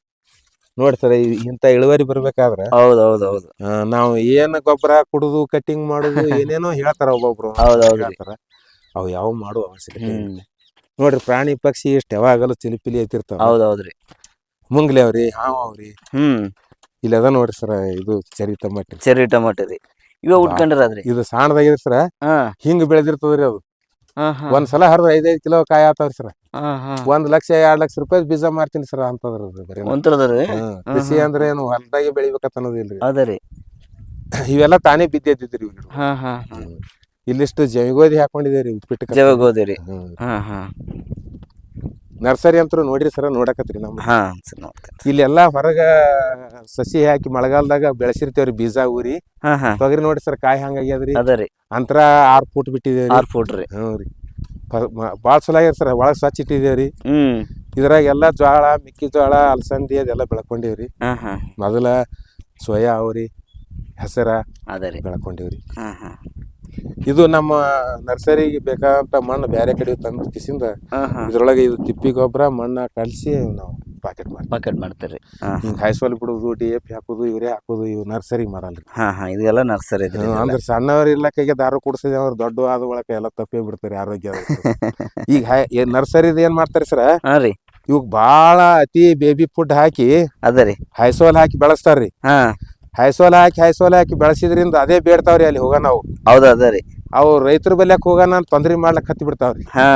ನೋಡ್ತಾರೆ ಇಂತ ಇಳುವರಿ ಬರ್ಬೇಕಾದ್ರೆ ಹೌದು ಹೌದು ಹೌದು ನಾವು ಏನ್ ಗೊಬ್ಬರ ಕುಡುದು ಕಟಿಂಗ್ ಮಾಡುದು ಏನೇನೋ ಹೇಳ್ತಾರ ಒಬ್ಬೊಬ್ರು. ಹೇಳ್ತಾರ. ಅವು ಯಾವ ಮಾಡುವ ಅವಶ್ಯಕತೆ ನೋಡ್ರಿ ಪ್ರಾಣಿ ಪಕ್ಷಿ ಎಷ್ಟು ಯಾವಾಗಲೂ ಚಿಲಿಪಿಲಿ ಐತಿರ್ತಾವ ಹೌದ್ ಹೌದ್ರಿ ಮುಂಗ್ಲಿ ಅವ್ರಿ ಹಾವ್ ಅವ್ರಿ. ಹ್ಮ್. ಇಲ್ಲದ ಅದ ನೋಡ್ರಿ ಸರ ಇದು ಚರಿ ಟಮಟಿ ಚರಿ ಟೊಮಟೊ ರೀ. ಇವ ಉಟ್ಕೊಂಡಿರೋದ್ರಿ. ಇದು ಸಾಣದಾಗಿದ್ರಿ ಸರ ಹಿಂಗ್ ಬೆಳೆದಿರ್ತದ್ರಿ ಅದು. ಒಂದ್ಸಲ ಹಾ. ಒಂದ್ ಸಲ ಹರಿದ್ರ ಐದೈದು ಕಿಲೋ ಕಾಯಿ ಆತಾವ್ರಿ ಸರ್. ಒಂದ್ ಲಕ್ಷ ಎರಡ್ ಲಕ್ಷ ರೂಪಾಯಿ ಬೀಜ ಮಾರ್ತೀನಿ ಸರ್ ಅಂತದ್ರಿ ಬಿಸಿ ಅಂದ್ರೆ ಏನು ಹೊಲದಾಗಿ ಬೆಳಿಬೇಕಂತ ಅನ್ನೋದಿಲ್ರಿ ಅದೇ ರೀ. ಇವೆಲ್ಲ ತಾನೇ ಬಿದ್ದಿದ್ದಿದ್ರಿ ಇಲ್ಲಿಷ್ಟು ಜವಿಗೋಧಿ ಜವ ರೀ. ಹಾ ಹಾ. ನರ್ಸರಿ ಅಂತೂ ನೋಡ್ರಿ ಸರ ನೋಡಕತ್ರಿ ನಮ್ಮ ಹಾ ಸರ್ ನೋಡ್ತೇನೆ ಇಲ್ಲೆಲ್ಲಾ ಹೊರಗ ಸಸಿ ಹಾಕಿ ಮಳೆಗಾಲದಾಗ ಬೆಳೆಸಿರ್ತೇವ್ರಿ ಬೀಜ ಊರಿ. ಹಾ ಹಾ. ತೊಗರಿ ನೋಡ್ರಿ ಸರ್ ಕಾಯಿ ಹಂಗಾಗ್ಯದ್ರಿ ಅದೇ ರೀ. ಅಂತರ ಆರ್ ಫೂಟ್ ಬಿಟ್ಟಿದೇವ್ರಿ. ಆರ್ ಫೂಟ್ ರೀ. ಹ್ಞೂ ರೀ. ಭಾಳ ಚಲೋ ಆಗ್ಯದ ಸರ್ ಒಳಗೆ ಸ್ವಚ್ಛ ಇಟ್ಟಿದೇವ್ರಿ ಹ್ಮ್. ಇದ್ರಾಗ ಎಲ್ಲ ಜ್ವಾಳ ಮೆಕ್ಕೆಜೋಳ ಅಲಸಂದಿ ಅದೆಲ್ಲ ಬೆಳ್ಕೊಂಡೇವ್ರಿ. ಹಾ ಹಾ. ಮೊದಲ ಸೋಯಾ ಅವ್ರಿ ಹೆಸರ ಅದೇ ರೀ. ಬೆಳ್ಕೊಂಡೇವ್ರಿ. ಹಾ ಹಾ. ಇದು ನಮ್ಮ ನರ್ಸರಿಗೆ ಬೇಕಾದಂತ ಮಣ್ಣು ಬೇರೆ ಕಡೆ ತಂದು ಕಿಸಿಂದ ಇದ್ರೊಳಗೆ ಇದು ತಿಪ್ಪಿ ಗೊಬ್ಬರ ಮಣ್ಣ ಕಲಸಿ ನಾವು ಪಾಕೆಟ್ ಮಾಡಿ ಪಾಕೆಟ್ ಮಾಡ್ತಾರೆ. ಹಿಂಗೆ ಹಾಯ್ಸೋಲ್ ಬಿಡುದು ಡಿ ಎ ಪಿ ಹಾಕೋದು ಇವರೇ ಹಾಕೋದು ಇವು ನರ್ಸರಿ ಮಾಡಲ್ರಿ ಹಾ ಹಾ. ಇದೆಲ್ಲ ನರ್ಸರಿ ಅಂದ್ರೆ ಸಣ್ಣವ್ರ ಇರ್ಲಕ್ಕಾಗೆ ದಾರು ಕುಡಿಸಿದ ಅವ್ರು ದೊಡ್ಡ ಆದ ಒಳಕ ಎಲ್ಲ ತಪ್ಪೇ ಬಿಡ್ತಾರೆ ಆರೋಗ್ಯ ಈಗ ನರ್ಸರಿದ ಏನ್ ಮಾಡ್ತಾರೆ ಸರ್? ಹಾ ರೀ. ಇವಾಗ ಬಾಳ ಅತಿ ಬೇಬಿ ಫುಡ್ ಹಾಕಿ ಅದ ರೀ. ಹೈಸೋಲ್ ಹಾಕಿ ಬೆಳೆಸ್ತಾರ್ರಿ. ಹಾ. ಹೈಸೋಲ್ ಹಾಕಿ ಹೈಸೋಲ್ ಹಾಕಿ ಬೆಳೆಸಿದ್ರಿಂದ ಅದೇ ಬೇಡ್ತಾವ್ರಿ ಅಲ್ಲಿ ಹೋಗೋಣ ಅವು ಹೌದು ಅದೇ ರೀ. ಅವು ರೈತರ ಬಲ್ಯಾಕ ಹೋಗೋಣ ತೊಂದ್ರೆ ಮಾಡ್ಲಕ್ ಹತ್ತಿ ಬಿಡ್ತಾವ್ರಿ. ಹಾ.